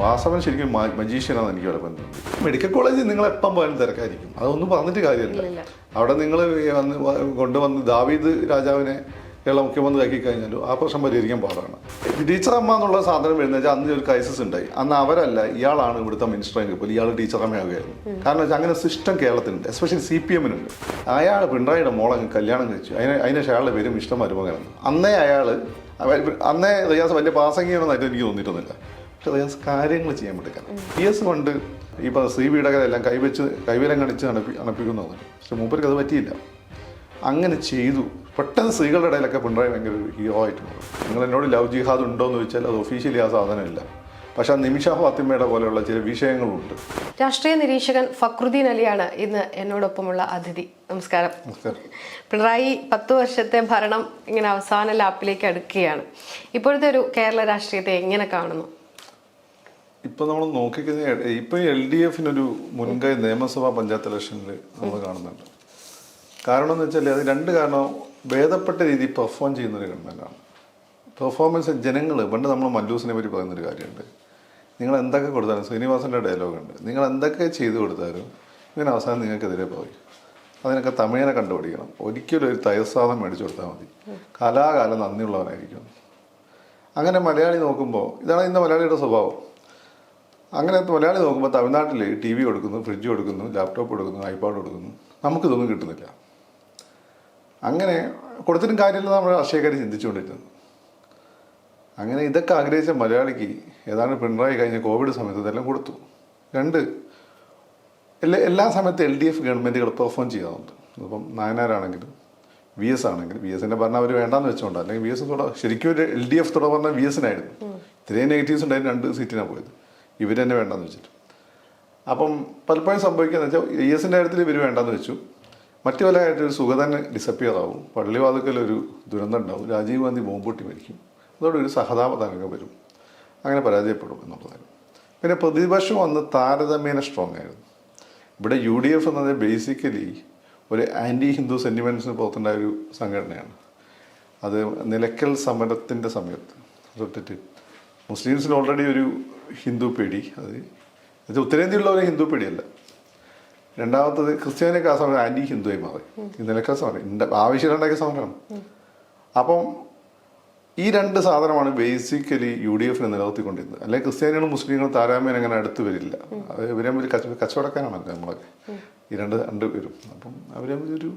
വാസവൻ ശരിക്കും മജീഷ്യനാണെന്ന് എനിക്ക് ബന്ധമുണ്ട്. മെഡിക്കൽ കോളേജിൽ നിങ്ങൾ എപ്പം പോയാലും തിരക്കായിരിക്കും. അതൊന്നും പറഞ്ഞിട്ട് കാര്യമില്ല. അവിടെ നിങ്ങൾ വന്ന് കൊണ്ടുവന്ന് ദാവീദ് രാജാവിനെ കേരള മുഖ്യമന്ത്രി ആക്കി കഴിഞ്ഞാലും ആ പ്രശ്നം പരിഹരിക്കാൻ പാടാണ്. ടീച്ചർ അമ്മ എന്നുള്ള സാധനം വരുന്നത് വെച്ചാൽ അന്ന് ഒരു ക്രൈസിസ് ഉണ്ടായി. അന്ന് അവരല്ല ഇയാളാണ് ഇവിടുത്തെ മിനിസ്റ്റർ എങ്കിൽ പോലും ഇയാൾ ടീച്ചർ അമ്മയാകുകയായിരുന്നു കാരണം വെച്ചാൽ അങ്ങനെ സിസ്റ്റം കേരളത്തിലുണ്ട്. എസ്പെഷ്യലി സി പി എമ്മിനുണ്ട് അയാൾ പിണറായിയുടെ മോളെ കല്യാണം കഴിച്ചു. അതിന് അതിന് ശേഷം അയാളുടെ പേരും ഇഷ്ടം മരുമകനാണ്. അന്നേ അയാൾ അന്നേ റിയാസ് വലിയ പാസംഗിയാണെന്നായിട്ട് എനിക്ക് തോന്നിയിട്ടൊന്നുമില്ല. പക്ഷെ റിയാസ് കാര്യങ്ങൾ ചെയ്യാൻ പറ്റില്ല പി എസ് കൊണ്ട് ഇപ്പോൾ ശ്രീ വീടകരെല്ലാം കൈവച്ച് കൈവലം കാണിച്ച് അണപ്പി അണപ്പിക്കുന്നതാണ് പക്ഷെ മൂപ്പർക്ക് അത് പറ്റിയില്ല. അങ്ങനെ ചെയ്തു. പെട്ടെന്ന് സ്ത്രീകളുടെ ഇടയിലൊക്കെ പിണറായി ഭയങ്കര ഒരു ഹീറോ ആയിട്ട് മാറും. നിങ്ങൾ എന്നോട് ലവ് ജിഹാദ് ഉണ്ടോ എന്ന് ചോദിച്ചാൽ അത് ഒഫീഷ്യലി ആ സാധനമില്ല. പക്ഷെ ആ നിമിഷ ഫാത്തിമയുടെ പോലെയുള്ള ചില വിഷയങ്ങളുണ്ട്. രാഷ്ട്രീയ നിരീക്ഷകൻ ഫക്രുദ്ദീൻ അലിയാണ് ഇന്ന് എന്നോടൊപ്പമുള്ള അതിഥി. നമസ്കാരം. നമസ്കാരം. പിണറായി പത്ത് വർഷത്തെ ഭരണം ഇങ്ങനെ അവസാന ലാപ്പിലേക്ക് അടുക്കുകയാണ്. ഇപ്പോഴത്തെ ഒരു കേരള രാഷ്ട്രീയത്തെ എങ്ങനെ കാണുന്നു? ഇപ്പൊ നമ്മൾ നോക്കിക്കഴിഞ്ഞാൽ ഇപ്പൊ എൽ ഡി എഫിനൊരു മുൻകൈ നിയമസഭാ പഞ്ചായത്ത് ഇലക്ഷനിൽ നമ്മൾ കാണുന്നുണ്ട്. കാരണം എന്ന് വെച്ചാൽ അത് രണ്ട് കാരണം ഭേദപ്പെട്ട രീതിയിൽ പെർഫോം ചെയ്യുന്ന ഒരു ഗവൺമെന്റാണ് പെർഫോമൻസ് ജനങ്ങൾ പണ്ട് നമ്മൾ മല്ലൂസിനെ പറ്റി പറയുന്നൊരു കാര്യമുണ്ട്. നിങ്ങൾ എന്തൊക്കെ കൊടുത്താലും ശ്രീനിവാസന്റെ ഡയലോഗ് ഉണ്ട് നിങ്ങൾ എന്തൊക്കെ ചെയ്തു കൊടുത്താലും ഇങ്ങനെ അവസാനം നിങ്ങൾക്കെതിരെ പോയി. അതിനൊക്കെ തമിഴിനെ കണ്ടുപിടിക്കണം. ഒരിക്കലും ഒരു തയസാധം മേടിച്ചു കൊടുത്താൽ മതി. കലാകാലം നന്ദിയുള്ളവനായിരിക്കും. അങ്ങനെ മലയാളി നോക്കുമ്പോൾ ഇതാണ് ഇന്ന് മലയാളിയുടെ സ്വഭാവം. അങ്ങനെ മലയാളി നോക്കുമ്പോൾ തമിഴ്നാട്ടിൽ ടി വി കൊടുക്കുന്നു ഫ്രിഡ്ജ് കൊടുക്കുന്നു ലാപ്ടോപ്പ് കൊടുക്കുന്നു ഐപാഡ് കൊടുക്കുന്നു. നമുക്കിതൊന്നും കിട്ടുന്നില്ല. അങ്ങനെ കൊടുത്തിട്ടും കാര്യമില്ല നമ്മൾ രാഷ്ട്രീയക്കാർ ചിന്തിച്ചുകൊണ്ടിരുന്നു അങ്ങനെ ഇതൊക്കെ ആഗ്രഹിച്ച മലയാളിക്ക് ഏതാണ്ട് പിണറായി കഴിഞ്ഞ കോവിഡ് സമയത്ത് ഇതെല്ലാം കൊടുത്തു. രണ്ട് എല്ലാ എല്ലാ സമയത്തും എൽ ഡി എഫ് ഗവൺമെന്റുകൾ പെർഫോം ചെയ്യാറുണ്ട്. ഇപ്പം നായനാരാണെങ്കിലും വി എസ് ആണെങ്കിലും വി എസിന്റെ ഭരണം അവർ വേണ്ടാന്ന് വെച്ചുകൊണ്ട് അല്ലെങ്കിൽ വി എസ് തുട ശരിക്കും ഒരു എൽ ഡി എഫ് തുടർ പറഞ്ഞാൽ വി എസിനായിരുന്നു. ഇത്രയും നെഗറ്റീവ്സ് ഉണ്ടായിരുന്നു രണ്ട് സീറ്റിനാണ് പോയത്. ഇവർ തന്നെ വേണ്ടെന്ന് വെച്ചിട്ട്. അപ്പം പലപ്പോഴും സംഭവിക്കുന്നത് വെച്ചാൽ ഇ എസിന്റെ കാര്യത്തിൽ ഇവർ വേണ്ടെന്ന് വെച്ചു. മറ്റു പല കാര്യത്തിൽ തന്നെ ഡിസപ്പിയർ ആവും. പള്ളിവാതുക്കൽ ഒരു ദുരന്തം ഉണ്ടാവും. രാജീവ് ഗാന്ധി ബോംബൊട്ടി മരിക്കും. അതോടെ ഒരു സഹതാപ തരംഗം വരും. അങ്ങനെ പരാജയപ്പെടും എന്നുള്ളതായിരുന്നു പിന്നെ പ്രതിപക്ഷം അന്ന് താരതമ്യേന സ്ട്രോങ് ആയിരുന്നു. ഇവിടെ യു ഡി എഫ് എന്നത് ബേസിക്കലി ഒരു ആന്റി ഹിന്ദു സെന്റിമെന്റ്സിന് പുറത്തുണ്ടായ ഒരു സംഘടനയാണ്. അത് നിലയ്ക്കൽ സമരത്തിന്റെ സമയത്ത് തൊട്ടിട്ട് മുസ്ലിംസിന് ഓൾറെഡി ഒരു ഹിന്ദു പേടി. അത് അത് ഉത്തരേന്ത്യയിലുള്ള ഒരു ഹിന്ദു പേടിയല്ല. രണ്ടാമത്തത് ക്രിസ്ത്യാനിയൊക്കെ ആ സമയം ആന്റി ഹിന്ദുവായി മാറി. ഇന്നലൊക്കെ സമരം. ആവശ്യമുണ്ടാക്കിയ സമരമാണ് അപ്പം ഈ രണ്ട് സാധനമാണ് ബേസിക്കലി യു ഡി എഫിനെ നിലനിർത്തിക്കൊണ്ടിരുന്നത്. അല്ലെങ്കിൽ ക്രിസ്ത്യാനികളും മുസ്ലിങ്ങളും താരാമ്യം അങ്ങനെ അടുത്ത് വരില്ല. അത് ഇവരെ ഒരു കച്ച കച്ചവടക്കാരാണല്ലോ നമ്മളൊക്കെ ഈ രണ്ട് രണ്ട് പേരും. അപ്പം അവരെ ഒരു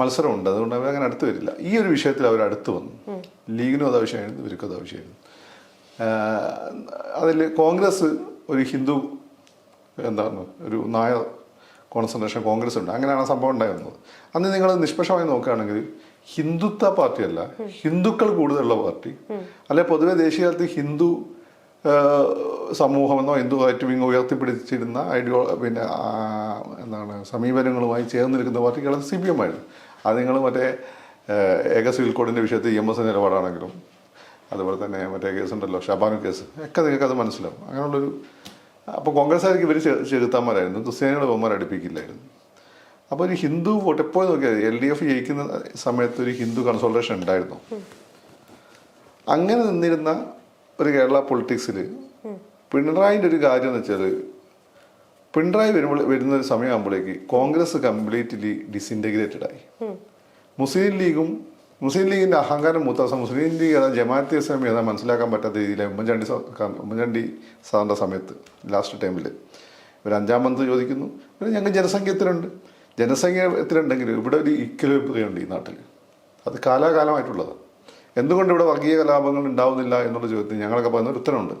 മത്സരമുണ്ട്. അതുകൊണ്ട് അവരങ്ങനെ അടുത്ത് വരില്ല. ഈ ഒരു വിഷയത്തിൽ അവർ അടുത്ത് വന്നു ലീഗിനും അത് ആവശ്യമായിരുന്നു ഇവർക്കും അത് ആവശ്യമായിരുന്നു. അതിൽ കോൺഗ്രസ് ഒരു ഹിന്ദു എന്താണ് ഒരു നായർ കോൺസെൻട്രേഷൻ കോൺഗ്രസ് ഉണ്ട്. അങ്ങനെയാണ് സംഭവം ഉണ്ടായിരുന്നത്. അന്ന് നിങ്ങൾ നിഷ്പക്ഷമായി നോക്കുകയാണെങ്കിൽ ഹിന്ദുത്വ പാർട്ടിയല്ല ഹിന്ദുക്കൾ കൂടുതലുള്ള പാർട്ടി. അല്ലെ പൊതുവെ ദേശീയ തലത്തിൽ ഹിന്ദു സമൂഹമെന്നോ ഹിന്ദു റൈറ്റ് വിങ് ഉയർത്തിപ്പിടിച്ചിരുന്ന ഐഡിയോ പിന്നെ എന്താണ് സമീപനങ്ങളുമായി ചേർന്ന് നിൽക്കുന്ന പാർട്ടികൾ സി പി എം ആയിരുന്നു. അത് നിങ്ങൾ മറ്റേ ഏക സിവിൽ കോഡിന്റെ വിഷയത്തിൽ എം എസ് നിലപാടാണെങ്കിലും അതുപോലെ തന്നെ മറ്റേ കേസുണ്ടല്ലോ ഷബാനു കേസ് ഒക്കെ നിങ്ങൾക്ക് അത് മനസ്സിലാവും. അങ്ങനെയുള്ളൊരു അപ്പോൾ കോൺഗ്രസ്സുകാർക്ക് ഇവർ ചെറുത്താന്മാരായിരുന്നു ക്രിസ്ത്യാനികൾ ബഹുമാനം അടുപ്പിക്കില്ലായിരുന്നു. അപ്പോൾ ഒരു ഹിന്ദു വോട്ട് എപ്പോഴും നോക്കിയാൽ എൽ ഡി എഫ് ജയിക്കുന്ന സമയത്ത് ഒരു ഹിന്ദു കൺസോൾട്ടേഷൻ ഉണ്ടായിരുന്നു. അങ്ങനെ നിന്നിരുന്ന ഒരു കേരള പൊളിറ്റിക്സിൽ പിണറായിന്റെ ഒരു കാര്യം എന്ന് വെച്ചാൽ പിണറായി വരുമ്പോൾ വരുന്ന ഒരു സമയമാകുമ്പോഴേക്ക് കോൺഗ്രസ് കംപ്ലീറ്റ്ലി ഡിസിന്റഗ്രേറ്റഡ് ആയി. മുസ്ലിം ലീഗും മുസ്ലിം ലീഗിന്റെ അഹങ്കാരം മൂത്താസം മുസ്ലിം ലീഗ് ഏതാ ജമാഅത്ത് ഇസ്ലാമി ഏതാ മനസ്സിലാക്കാൻ പറ്റാത്ത രീതിയിൽ ഉമ്മൻചാണ്ടി ഉമ്മൻചാണ്ടി സാറിന്റെ സമയത്ത് ലാസ്റ്റ് ടൈമിൽ ഇവർ അഞ്ചാം മന്ത് ചോദിക്കുന്നു പിന്നെ ഞങ്ങൾ ജനസംഖ്യ എത്രയുണ്ട്? ജനസംഖ്യ എത്രയുണ്ടെങ്കിൽ ഇവിടെ ഒരു ഇക്വലിബ്രിയം ഉണ്ട് ഈ നാട്ടിൽ അത് കാലാകാലമായിട്ടുള്ളതാണ് എന്തുകൊണ്ട് ഇവിടെ വർഗീയ കലാപങ്ങൾ ഉണ്ടാവുന്നില്ല എന്നുള്ള ചോദ്യത്തിന് ഞങ്ങളൊക്കെ പറയുന്ന ഒരു ഉത്തരമുണ്ട്.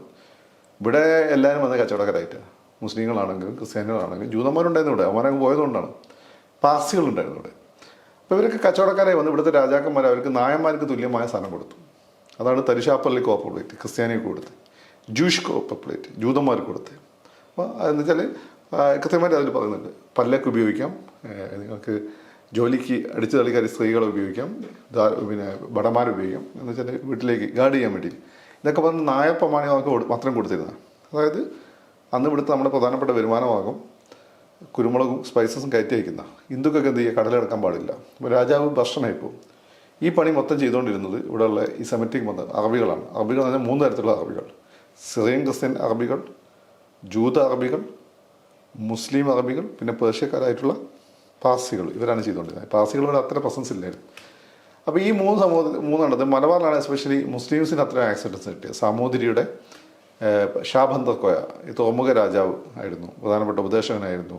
ഇവിടെ എല്ലാവരും വന്ന് കച്ചവടക്കാരായിട്ട്. മുസ്ലിങ്ങളാണെങ്കിലും ക്രിസ്ത്യാനികളാണെങ്കിലും ജൂതന്മാരുണ്ടായിരുന്നു ഇവിടെ അവരങ്ങ് പോയതുകൊണ്ടാണ്. പാർസികളുണ്ടായിരുന്നു ഇവിടെ. അപ്പോൾ ഇവരൊക്കെ കച്ചവടക്കാരെ വന്ന് ഇവിടുത്തെ രാജാക്കന്മാർ അവർക്ക് നായന്മാർക്ക് തുല്യമായ സ്ഥാനം കൊടുത്തു. അതാണ് തരിശാപ്പള്ളി കോപ്പറേറ്റ് ക്രിസ്ത്യാനിക്ക് കൊടുത്ത് ജൂഷ് കോപ്പറേറ്റ് ജൂതന്മാർക്ക് കൊടുത്ത് അപ്പോൾ എന്ന് വെച്ചാൽ കൃത്യമായിട്ട് അതിൽ പറയുന്നുണ്ട് പല്ലക്ക് ഉപയോഗിക്കാം നിങ്ങൾക്ക് ജോലിക്ക് അടിച്ചു തള്ളിക്കാരി സ്ത്രീകളെ ഉപയോഗിക്കാം പിന്നെ ഭടന്മാരെ ഉപയോഗിക്കാം എന്ന് വെച്ചാൽ വീട്ടിലേക്ക് ഗാർഡ് ചെയ്യാൻ വേണ്ടി. ഇതൊക്കെ പറഞ്ഞ് നായപ്രമാണികൾക്ക് അവർക്ക് മാത്രം കൊടുത്തിരുന്നത് അതായത് അന്ന് ഇവിടുത്തെ നമ്മുടെ പ്രധാനപ്പെട്ട വരുമാനമാകും കുരുമുളകും സ്പൈസസും കയറ്റി അയക്കുന്ന ഹിന്ദുക്കൾക്ക് എന്ത് ചെയ്യുക കടലെടുക്കാൻ പാടില്ല. അപ്പോൾ രാജാവ് ഭക്ഷണമായി പോകും ഈ പണി മൊത്തം ചെയ്തുകൊണ്ടിരുന്നത് ഇവിടെയുള്ള ഈ സെമറ്റിക് മത അറബികളാണ്. അറബികൾ എന്ന് പറഞ്ഞാൽ മൂന്ന് തരത്തിലുള്ള അറബികൾ. സിറിയൻ ക്രിസ്ത്യൻ അറബികൾ ജൂത അറബികൾ മുസ്ലിം അറബികൾ പിന്നെ പേർഷ്യക്കാരായിട്ടുള്ള പാസികൾ ഇവരാണ് ചെയ്തുകൊണ്ടിരുന്നത്. പാർസികളോട് അത്ര പ്രസൻസ് ഇല്ലായിരുന്നു. അപ്പോൾ ഈ മൂന്ന് സമൂഹത്തിൽ മൂന്നെണ്ണത് മലബാറിലാണ് എസ്പെഷ്യലി മുസ്ലിംസിന് അത്ര ആക്സെപ്റ്റൻസ് കിട്ടിയത്. സാമൂതിരിയുടെ ഏഹ്, ഷാബന്തർ കോയ ഈ തോമുഖ രാജാവ് ആയിരുന്നു പ്രധാനപ്പെട്ട ഉപദേശകനായിരുന്നു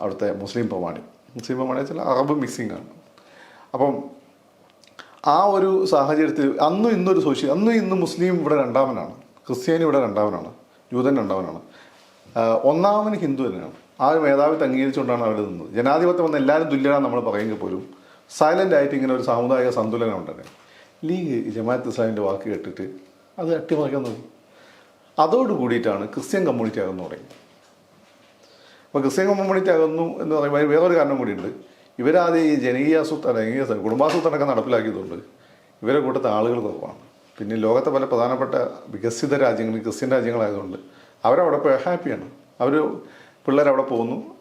അവിടുത്തെ മുസ്ലിം പ്രമാണി. മുസ്ലിം പ്രമാണി വെച്ചാൽ അറബ് മിക്സിംഗ് ആണ്. അപ്പം ആ ഒരു സാഹചര്യത്തിൽ അന്നും ഇന്നൊരു സോഷ്യൽ അന്നും ഇന്ന് മുസ്ലിം ഇവിടെ രണ്ടാമനാണ് ക്രിസ്ത്യാനി ഇവിടെ രണ്ടാമനാണ് ജൂതൻ രണ്ടാമനാണ്. ഒന്നാമന് ഹിന്ദു തന്നെയാണ്. ആ ഒരു മേധാവിത്വം അംഗീകരിച്ചുകൊണ്ടാണ് അവർ നിന്നത്. ജനാധിപത്യം വന്ന എല്ലാവരും തുല്യരാണ് നമ്മൾ പറയുമെങ്കിൽ പോലും സൈലന്റ് ആയിട്ട് ഇങ്ങനെ ഒരു സാമുദായിക സന്തുലനം ഉണ്ടെന്നെ ലീഗ് ജമാഅത്ത് ഇസ്ലാമിന്റെ വാക്ക് കേട്ടിട്ട് അത് അട്ടിമറിക്കാൻ നോക്കി. അതോട് കൂടിയിട്ടാണ് ക്രിസ്ത്യൻ കമ്മ്യൂണിറ്റി അകന്നു തുടങ്ങി. അപ്പോൾ ക്രിസ്ത്യൻ കമ്മ്യൂണിറ്റി അകന്നു എന്ന് പറയുമ്പോൾ വേറൊരു കാരണം കൂടിയുണ്ട്. ഇവരാദ്യം ഈ ജനകീയ അല്ലെങ്കിൽ കുടുംബാസൂത്രണമൊക്കെ നടപ്പിലാക്കിയതുകൊണ്ട് ഇവരെ കൂട്ടത്തെ ആളുകൾ കുറവാണ്. പിന്നെ ലോകത്തെ പല പ്രധാനപ്പെട്ട വികസിത രാജ്യങ്ങൾ ക്രിസ്ത്യൻ രാജ്യങ്ങളായതുകൊണ്ട് അവരവിടെ പോയി ഹാപ്പിയാണ്. അവർ പിള്ളേരവിടെ പോകുന്നു.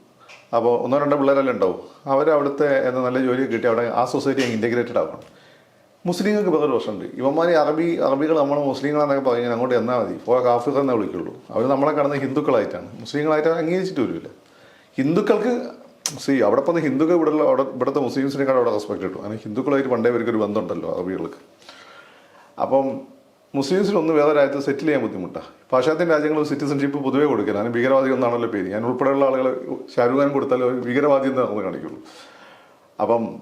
അപ്പോൾ ഒന്നോ രണ്ടോ പിള്ളേരെല്ലാം ഉണ്ടാവും. അവരവിടുത്തെ എന്താ നല്ല ജോലി കിട്ടി അവിടെ ആ സൊസൈറ്റി ഇന്റഗ്രേറ്റഡ് ആവണം. മുസ്ലിങ്ങൾക്ക് വേറൊരു പ്രശ്നമുണ്ട്. ഇവന്മാർ അറബി അറബികൾ നമ്മൾ മുസ്ലിങ്ങളാണെന്നൊക്കെ പറഞ്ഞാൽ അങ്ങോട്ട് എന്നാൽ മതി. പോയ കാഫിർ എന്നേ വിളിക്കുള്ളൂ. അവർ നമ്മളെ കടന്ന് ഹിന്ദുക്കളായിട്ടാണ്. മുസ്ലിങ്ങളായിട്ട് അംഗീകരിച്ചിട്ട് വരില്ല. ഹിന്ദുക്കൾക്ക് സി അവിടെ പോകുന്ന ഹിന്ദുക്കൾ ഇവിടെ അവിടെ ഇവിടുത്തെ മുസ്ലിംസിനേക്കാൾ അവിടെ റെസ്പെക്ട് കിട്ടും. അങ്ങനെ ഹിന്ദുക്കളായിട്ട് പണ്ടേ ഇവർക്കൊരു ബന്ധമുണ്ടല്ലോ അറബികൾക്ക്. അപ്പം മുസ്ലിംസിനൊന്നും വേറെ രാജ്യത്ത് സെറ്റിൽ ചെയ്യാൻ ബുദ്ധിമുട്ടാണ് പാശ്ചാത്യ രാജ്യങ്ങൾ സിറ്റിസൺഷിപ്പ് പൊതുവേ കൊടുക്കില്ല. അതിന് ഭീകരവാദി എന്നാണല്ലോ പേര്. ഞാൻ ഉൾപ്പെടെയുള്ള ആളുകൾ ഷാരൂഖ് അവർ ഭീകരവാദി എന്ന് നടന്ന് കാണിക്കുള്ളൂ. അപ്പം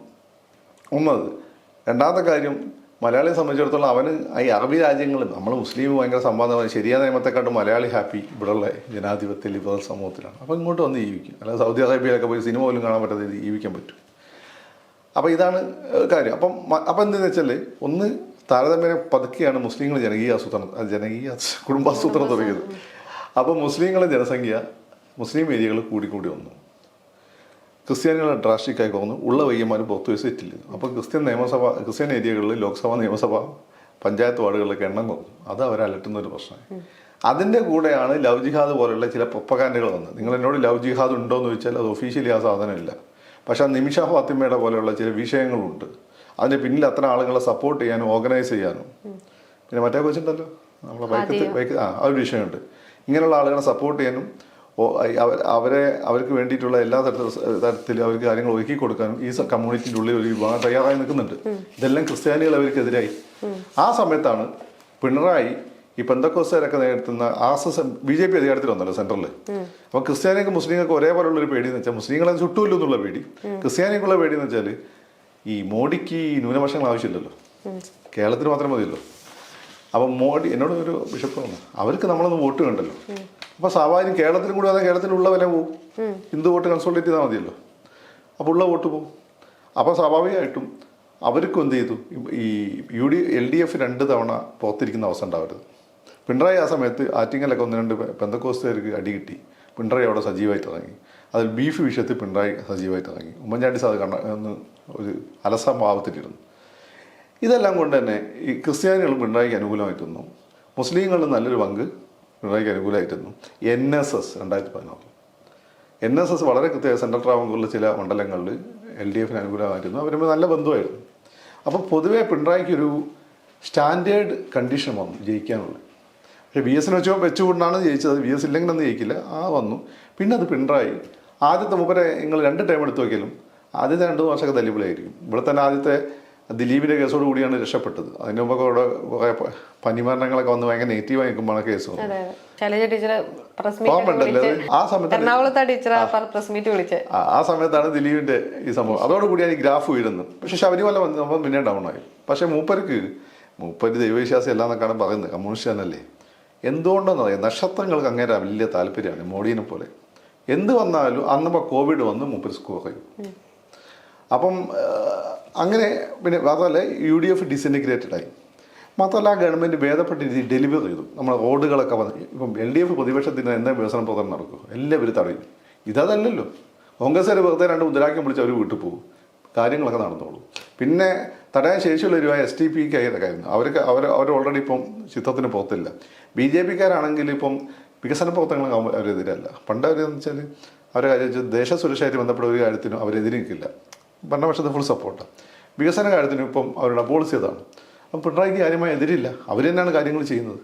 ഒന്നത് രണ്ടാമത്തെ കാര്യം മലയാളിയെ സംബന്ധിച്ചിടത്തോളം അവന് ഈ അറബി രാജ്യങ്ങൾ നമ്മൾ മുസ്ലിം ഭയങ്കര സമ്പാദനം ശരിയായ നിയമത്തെക്കാട്ടും മലയാളി ഹാപ്പി ഇവിടെയുള്ള ജനാധിപത്യ ലിബറൽ സമൂഹത്തിലാണ്. അപ്പോൾ ഇങ്ങോട്ട് വന്ന് ജീവിക്കും അല്ലാതെ സൗദി അറേബ്യയിലൊക്കെ പോയി സിനിമ പോലും കാണാൻ പറ്റാതെ ജീവിക്കാൻ പറ്റും. അപ്പോൾ ഇതാണ് കാര്യം. അപ്പം അപ്പം എന്തെന്ന് വെച്ചാൽ ഒന്ന് താരതമ്യേന പതുക്കെയാണ് മുസ്ലിങ്ങൾ ജനകീയ ആസൂത്രണം ജനകീയ കുടുംബാസൂത്രണം തുടങ്ങിയത്. അപ്പോൾ മുസ്ലിങ്ങളുടെ ജനസംഖ്യ മുസ്ലിം ഏരിയകൾ കൂടിക്കൂടി വന്നു. ക്രിസ്ത്യാനികൾ ഡ്രാസ്റ്റിക്കായി കുറഞ്ഞു ഉള്ള വൈകന്മാർ പുറത്തു പോയി അപ്പോൾ ക്രിസ്ത്യൻ നിയമസഭ ക്രിസ്ത്യൻ ഏരിയകളിൽ ലോക്സഭ നിയമസഭ പഞ്ചായത്ത് വാർഡുകളിലൊക്കെ എണ്ണം കുറഞ്ഞു. അത് അലട്ടുന്ന ഒരു പ്രശ്നമായി. അതിന്റെ കൂടെയാണ് ലവ് ജിഹാദ് പോലുള്ള ചില പ്രൊപ്പകാൻഡുകൾ വന്നത്. നിങ്ങൾ എന്നോട് ലവ് ജിഹാദ് ഉണ്ടോ എന്ന് ചോദിച്ചാൽ അത് ഒഫീഷ്യലി ആ സാധനമില്ല പക്ഷെ ആ നിമിഷ ഫാത്തിമയുടെ പോലെയുള്ള ചില വിഷയങ്ങളുണ്ട്. അതിന്റെ പിന്നിൽ അത്ര ആളുകളെ സപ്പോർട്ട് ചെയ്യാനും ഓർഗനൈസ് ചെയ്യാനും. പിന്നെ മറ്റേ കൊച്ചുണ്ടല്ലോ. നമ്മളെ ബൈക്ക് ബൈക്ക് ആ ഒരു വിഷയമുണ്ട്. ഇങ്ങനെയുള്ള ആളുകളെ സപ്പോർട്ട് ചെയ്യാനും അവരെ അവർക്ക് വേണ്ടിയിട്ടുള്ള എല്ലാ തരത്തിലും തരത്തിൽ അവർക്ക് കാര്യങ്ങൾ ഒരുക്കി കൊടുക്കാനും ഈ കമ്മ്യൂണിറ്റിന്റെ ഉള്ളിൽ ഒരു വിഭാഗം തയ്യാറായി നിൽക്കുന്നുണ്ട്. ഇതെല്ലാം ക്രിസ്ത്യാനികൾ അവർക്കെതിരായി. ആ സമയത്താണ് പിണറായി ഈ പെന്തക്കോസ്തരൊക്കെ നേരിടുന്ന ആ S S B J P അധികാരത്തിൽ വന്നല്ലോ സെൻട്രലിൽ അപ്പോൾ ക്രിസ്ത്യാനികൾക്ക് മുസ്ലിങ്ങൾക്ക് ഒരേപോലുള്ള ഒരു പേടി എന്ന് വെച്ചാൽ മുസ്ലിങ്ങളെ ചുട്ടുമില്ല എന്നുള്ള പേടി ക്രിസ്ത്യാനികളുടെ പേടി എന്ന് വെച്ചാൽ ഈ മോഡിക്ക് ഈ ന്യൂനപക്ഷങ്ങൾ ആവശ്യമില്ലല്ലോ. കേരളത്തിന് മാത്രം മതിയല്ലോ. അപ്പം മോഡി എന്നോട് ഒരു ബിഷപ്പ് അവർക്ക് നമ്മളൊന്ന് വോട്ട് കണ്ടല്ലോ. അപ്പോൾ സ്വാഭാവികം കേരളത്തിലും കൂടി വന്നാൽ കേരളത്തിലുള്ള വില പോകും ഹിന്ദു വോട്ട് കൺസോൾട്ടേറ്റ് ചെയ്താൽ മതിയല്ലോ. അപ്പോൾ ഉള്ള വോട്ട് പോകും അപ്പോൾ സ്വാഭാവികമായിട്ടും അവർക്കും എന്ത് ചെയ്തു? ഈ U D L D F രണ്ട് തവണ പുറത്തിരിക്കുന്ന അവസ്ഥ ഉണ്ടാവരുത്. പിണറായി ആ സമയത്ത് ആറ്റിങ്ങലൊക്കെ ഒന്ന് രണ്ട് പെന്തക്കോസ്തുകാർക്ക് അടി കിട്ടി. പിണറായി അവിടെ സജീവമായി തുടങ്ങി. അതിൽ ബീഫ് വിഷയത്തിൽ പിണറായി സജീവമായിട്ട് ഇറങ്ങി ഉമ്മൻചാണ്ടി സാർ കണ്ണ ഒന്ന് ഒരു അലസം ഭാവത്തിലിരുന്നു. ഇതെല്ലാം കൊണ്ട് തന്നെ ഈ ക്രിസ്ത്യാനികൾ പിണറായിക്ക് അനുകൂലമായി തന്നു മുസ്ലിങ്ങളിൽ നല്ലൊരു പങ്ക് പിണറായിക്ക് അനുകൂലമായിരുന്നു എൻ എസ് എസ് രണ്ടായിരത്തി പതിനാറ് എൻ എസ് എസ് വളരെ കൃത്യമായി സെൻട്രൽ ട്രാവങ്കൂറിലെ ചില മണ്ഡലങ്ങളിൽ എൽ ഡി എഫിന് അനുകൂലമായിരുന്നു അവർ നല്ല ബന്ധമായിരുന്നു. അപ്പോൾ പൊതുവേ പിണറായിക്ക് ഒരു സ്റ്റാൻഡേർഡ് കണ്ടീഷൻ വന്നു ജയിക്കാനുള്ളത് പക്ഷേ ബി എസിന് വെച്ചോ വെച്ചുകൊണ്ടാണ് ജയിച്ചത്. ബി എസ് ഇല്ലെങ്കിൽ ഒന്നും ജയിക്കില്ല. ആ വന്നു. പിന്നെ അത് പിണറായി. ആദ്യത്തെ മുപ്പരെ നിങ്ങൾ രണ്ട് ടൈം എടുത്ത് നോക്കിയാലും ആദ്യത്തെ രണ്ട് വർഷമൊക്കെ തല്ലിപ്പൊളിയായിരിക്കും. ഇവിടെ തന്നെ ആദ്യത്തെ ദിലീപിന്റെ കേസോട് കൂടിയാണ് രക്ഷപ്പെട്ടത്. അതിന് മുമ്പൊക്കെ അവിടെ കുറേ പനിമരണങ്ങളൊക്കെ വന്ന് ഭയങ്കര നെഗറ്റീവായി നിൽക്കുമ്പോഴാണ് കേസ്? ആ സമയത്ത് ആ. സമയത്താണ് ദിലീപിന്റെ ഈ സംഭവം. അതോടുകൂടിയാണ് ഈ ഗ്രാഫ് ഉയരുന്നത് പക്ഷെ ശബരിമല വന്ന് നമ്മൾ പിന്നെ ഡൗൺ ആയി. പക്ഷെ മൂപ്പർക്ക് മൂപ്പര് ദൈവവിശ്വാസം എല്ലാം എന്നൊക്കെയാണ് പറയുന്നത്. കമ്മ്യൂണിസ്റ്റ് എന്തുകൊണ്ടെന്ന് പറയാം നക്ഷത്രങ്ങൾക്ക് അങ്ങനെ വലിയ താല്പര്യമാണ് മോഡീനെ പോലെ. എന്ത് വന്നാലും അന്ന് കോവിഡ് വന്ന് മൂപ്പര് സ്കോർ ചെയ്യും. അപ്പം അങ്ങനെ പിന്നെ മാത്രമല്ല യു ഡി എഫ് ഡിസിന്റിഗ്രേറ്റഡ് ആയി. മാത്രമല്ല ആ ഗവൺമെന്റ് ഭേദപ്പെട്ട രീതി ഡെലിവർ ചെയ്തു. നമ്മുടെ റോഡുകളൊക്കെ വന്ന് ഇപ്പം എൽ ഡി എഫ് പ്രതിപക്ഷത്തിന് എന്താ വികസന പ്രവർത്തനം നടക്കും എല്ലാവരും തടയും. ഇതല്ലല്ലോ കോൺഗ്രസ്സുകാർ വെറുതെ രണ്ട് മുദ്രാക്കി വിളിച്ച് അവർ വീട്ടിൽ പോകും. കാര്യങ്ങളൊക്കെ നടന്നോളൂ. പിന്നെ തടയാൻ ശേഷിയുള്ള ഒരു എസ് ടി പി കൈയുടെ കാര്യം അവർക്ക് അവർ അവർ ഓൾറെഡി ഇപ്പം ചിത്രത്തിന് പുറത്തില്ല ബി ജെ പിക്കാരാണെങ്കിൽ ഇപ്പം വികസന പ്രവർത്തനങ്ങൾ അവരെതിരല്ല. പണ്ട് അവരെന്ന് വെച്ചാൽ അവരെ കാര്യം വെച്ചാൽ ദേശസുരക്ഷയായിട്ട് ബന്ധപ്പെട്ട ഒരു കാര്യത്തിനും അവരെതിരെ നിൽക്കില്ല ഭരണപക്ഷത്തെ ഫുൾ സപ്പോർട്ട് വികസന കാര്യത്തിനും ഇപ്പം അവരുടെ പോളിസി അതാണ്. അപ്പം പിണറായിക്ക് കാര്യമായി എതിരില്ല. അവർ തന്നെയാണ് കാര്യങ്ങൾ ചെയ്യുന്നത്.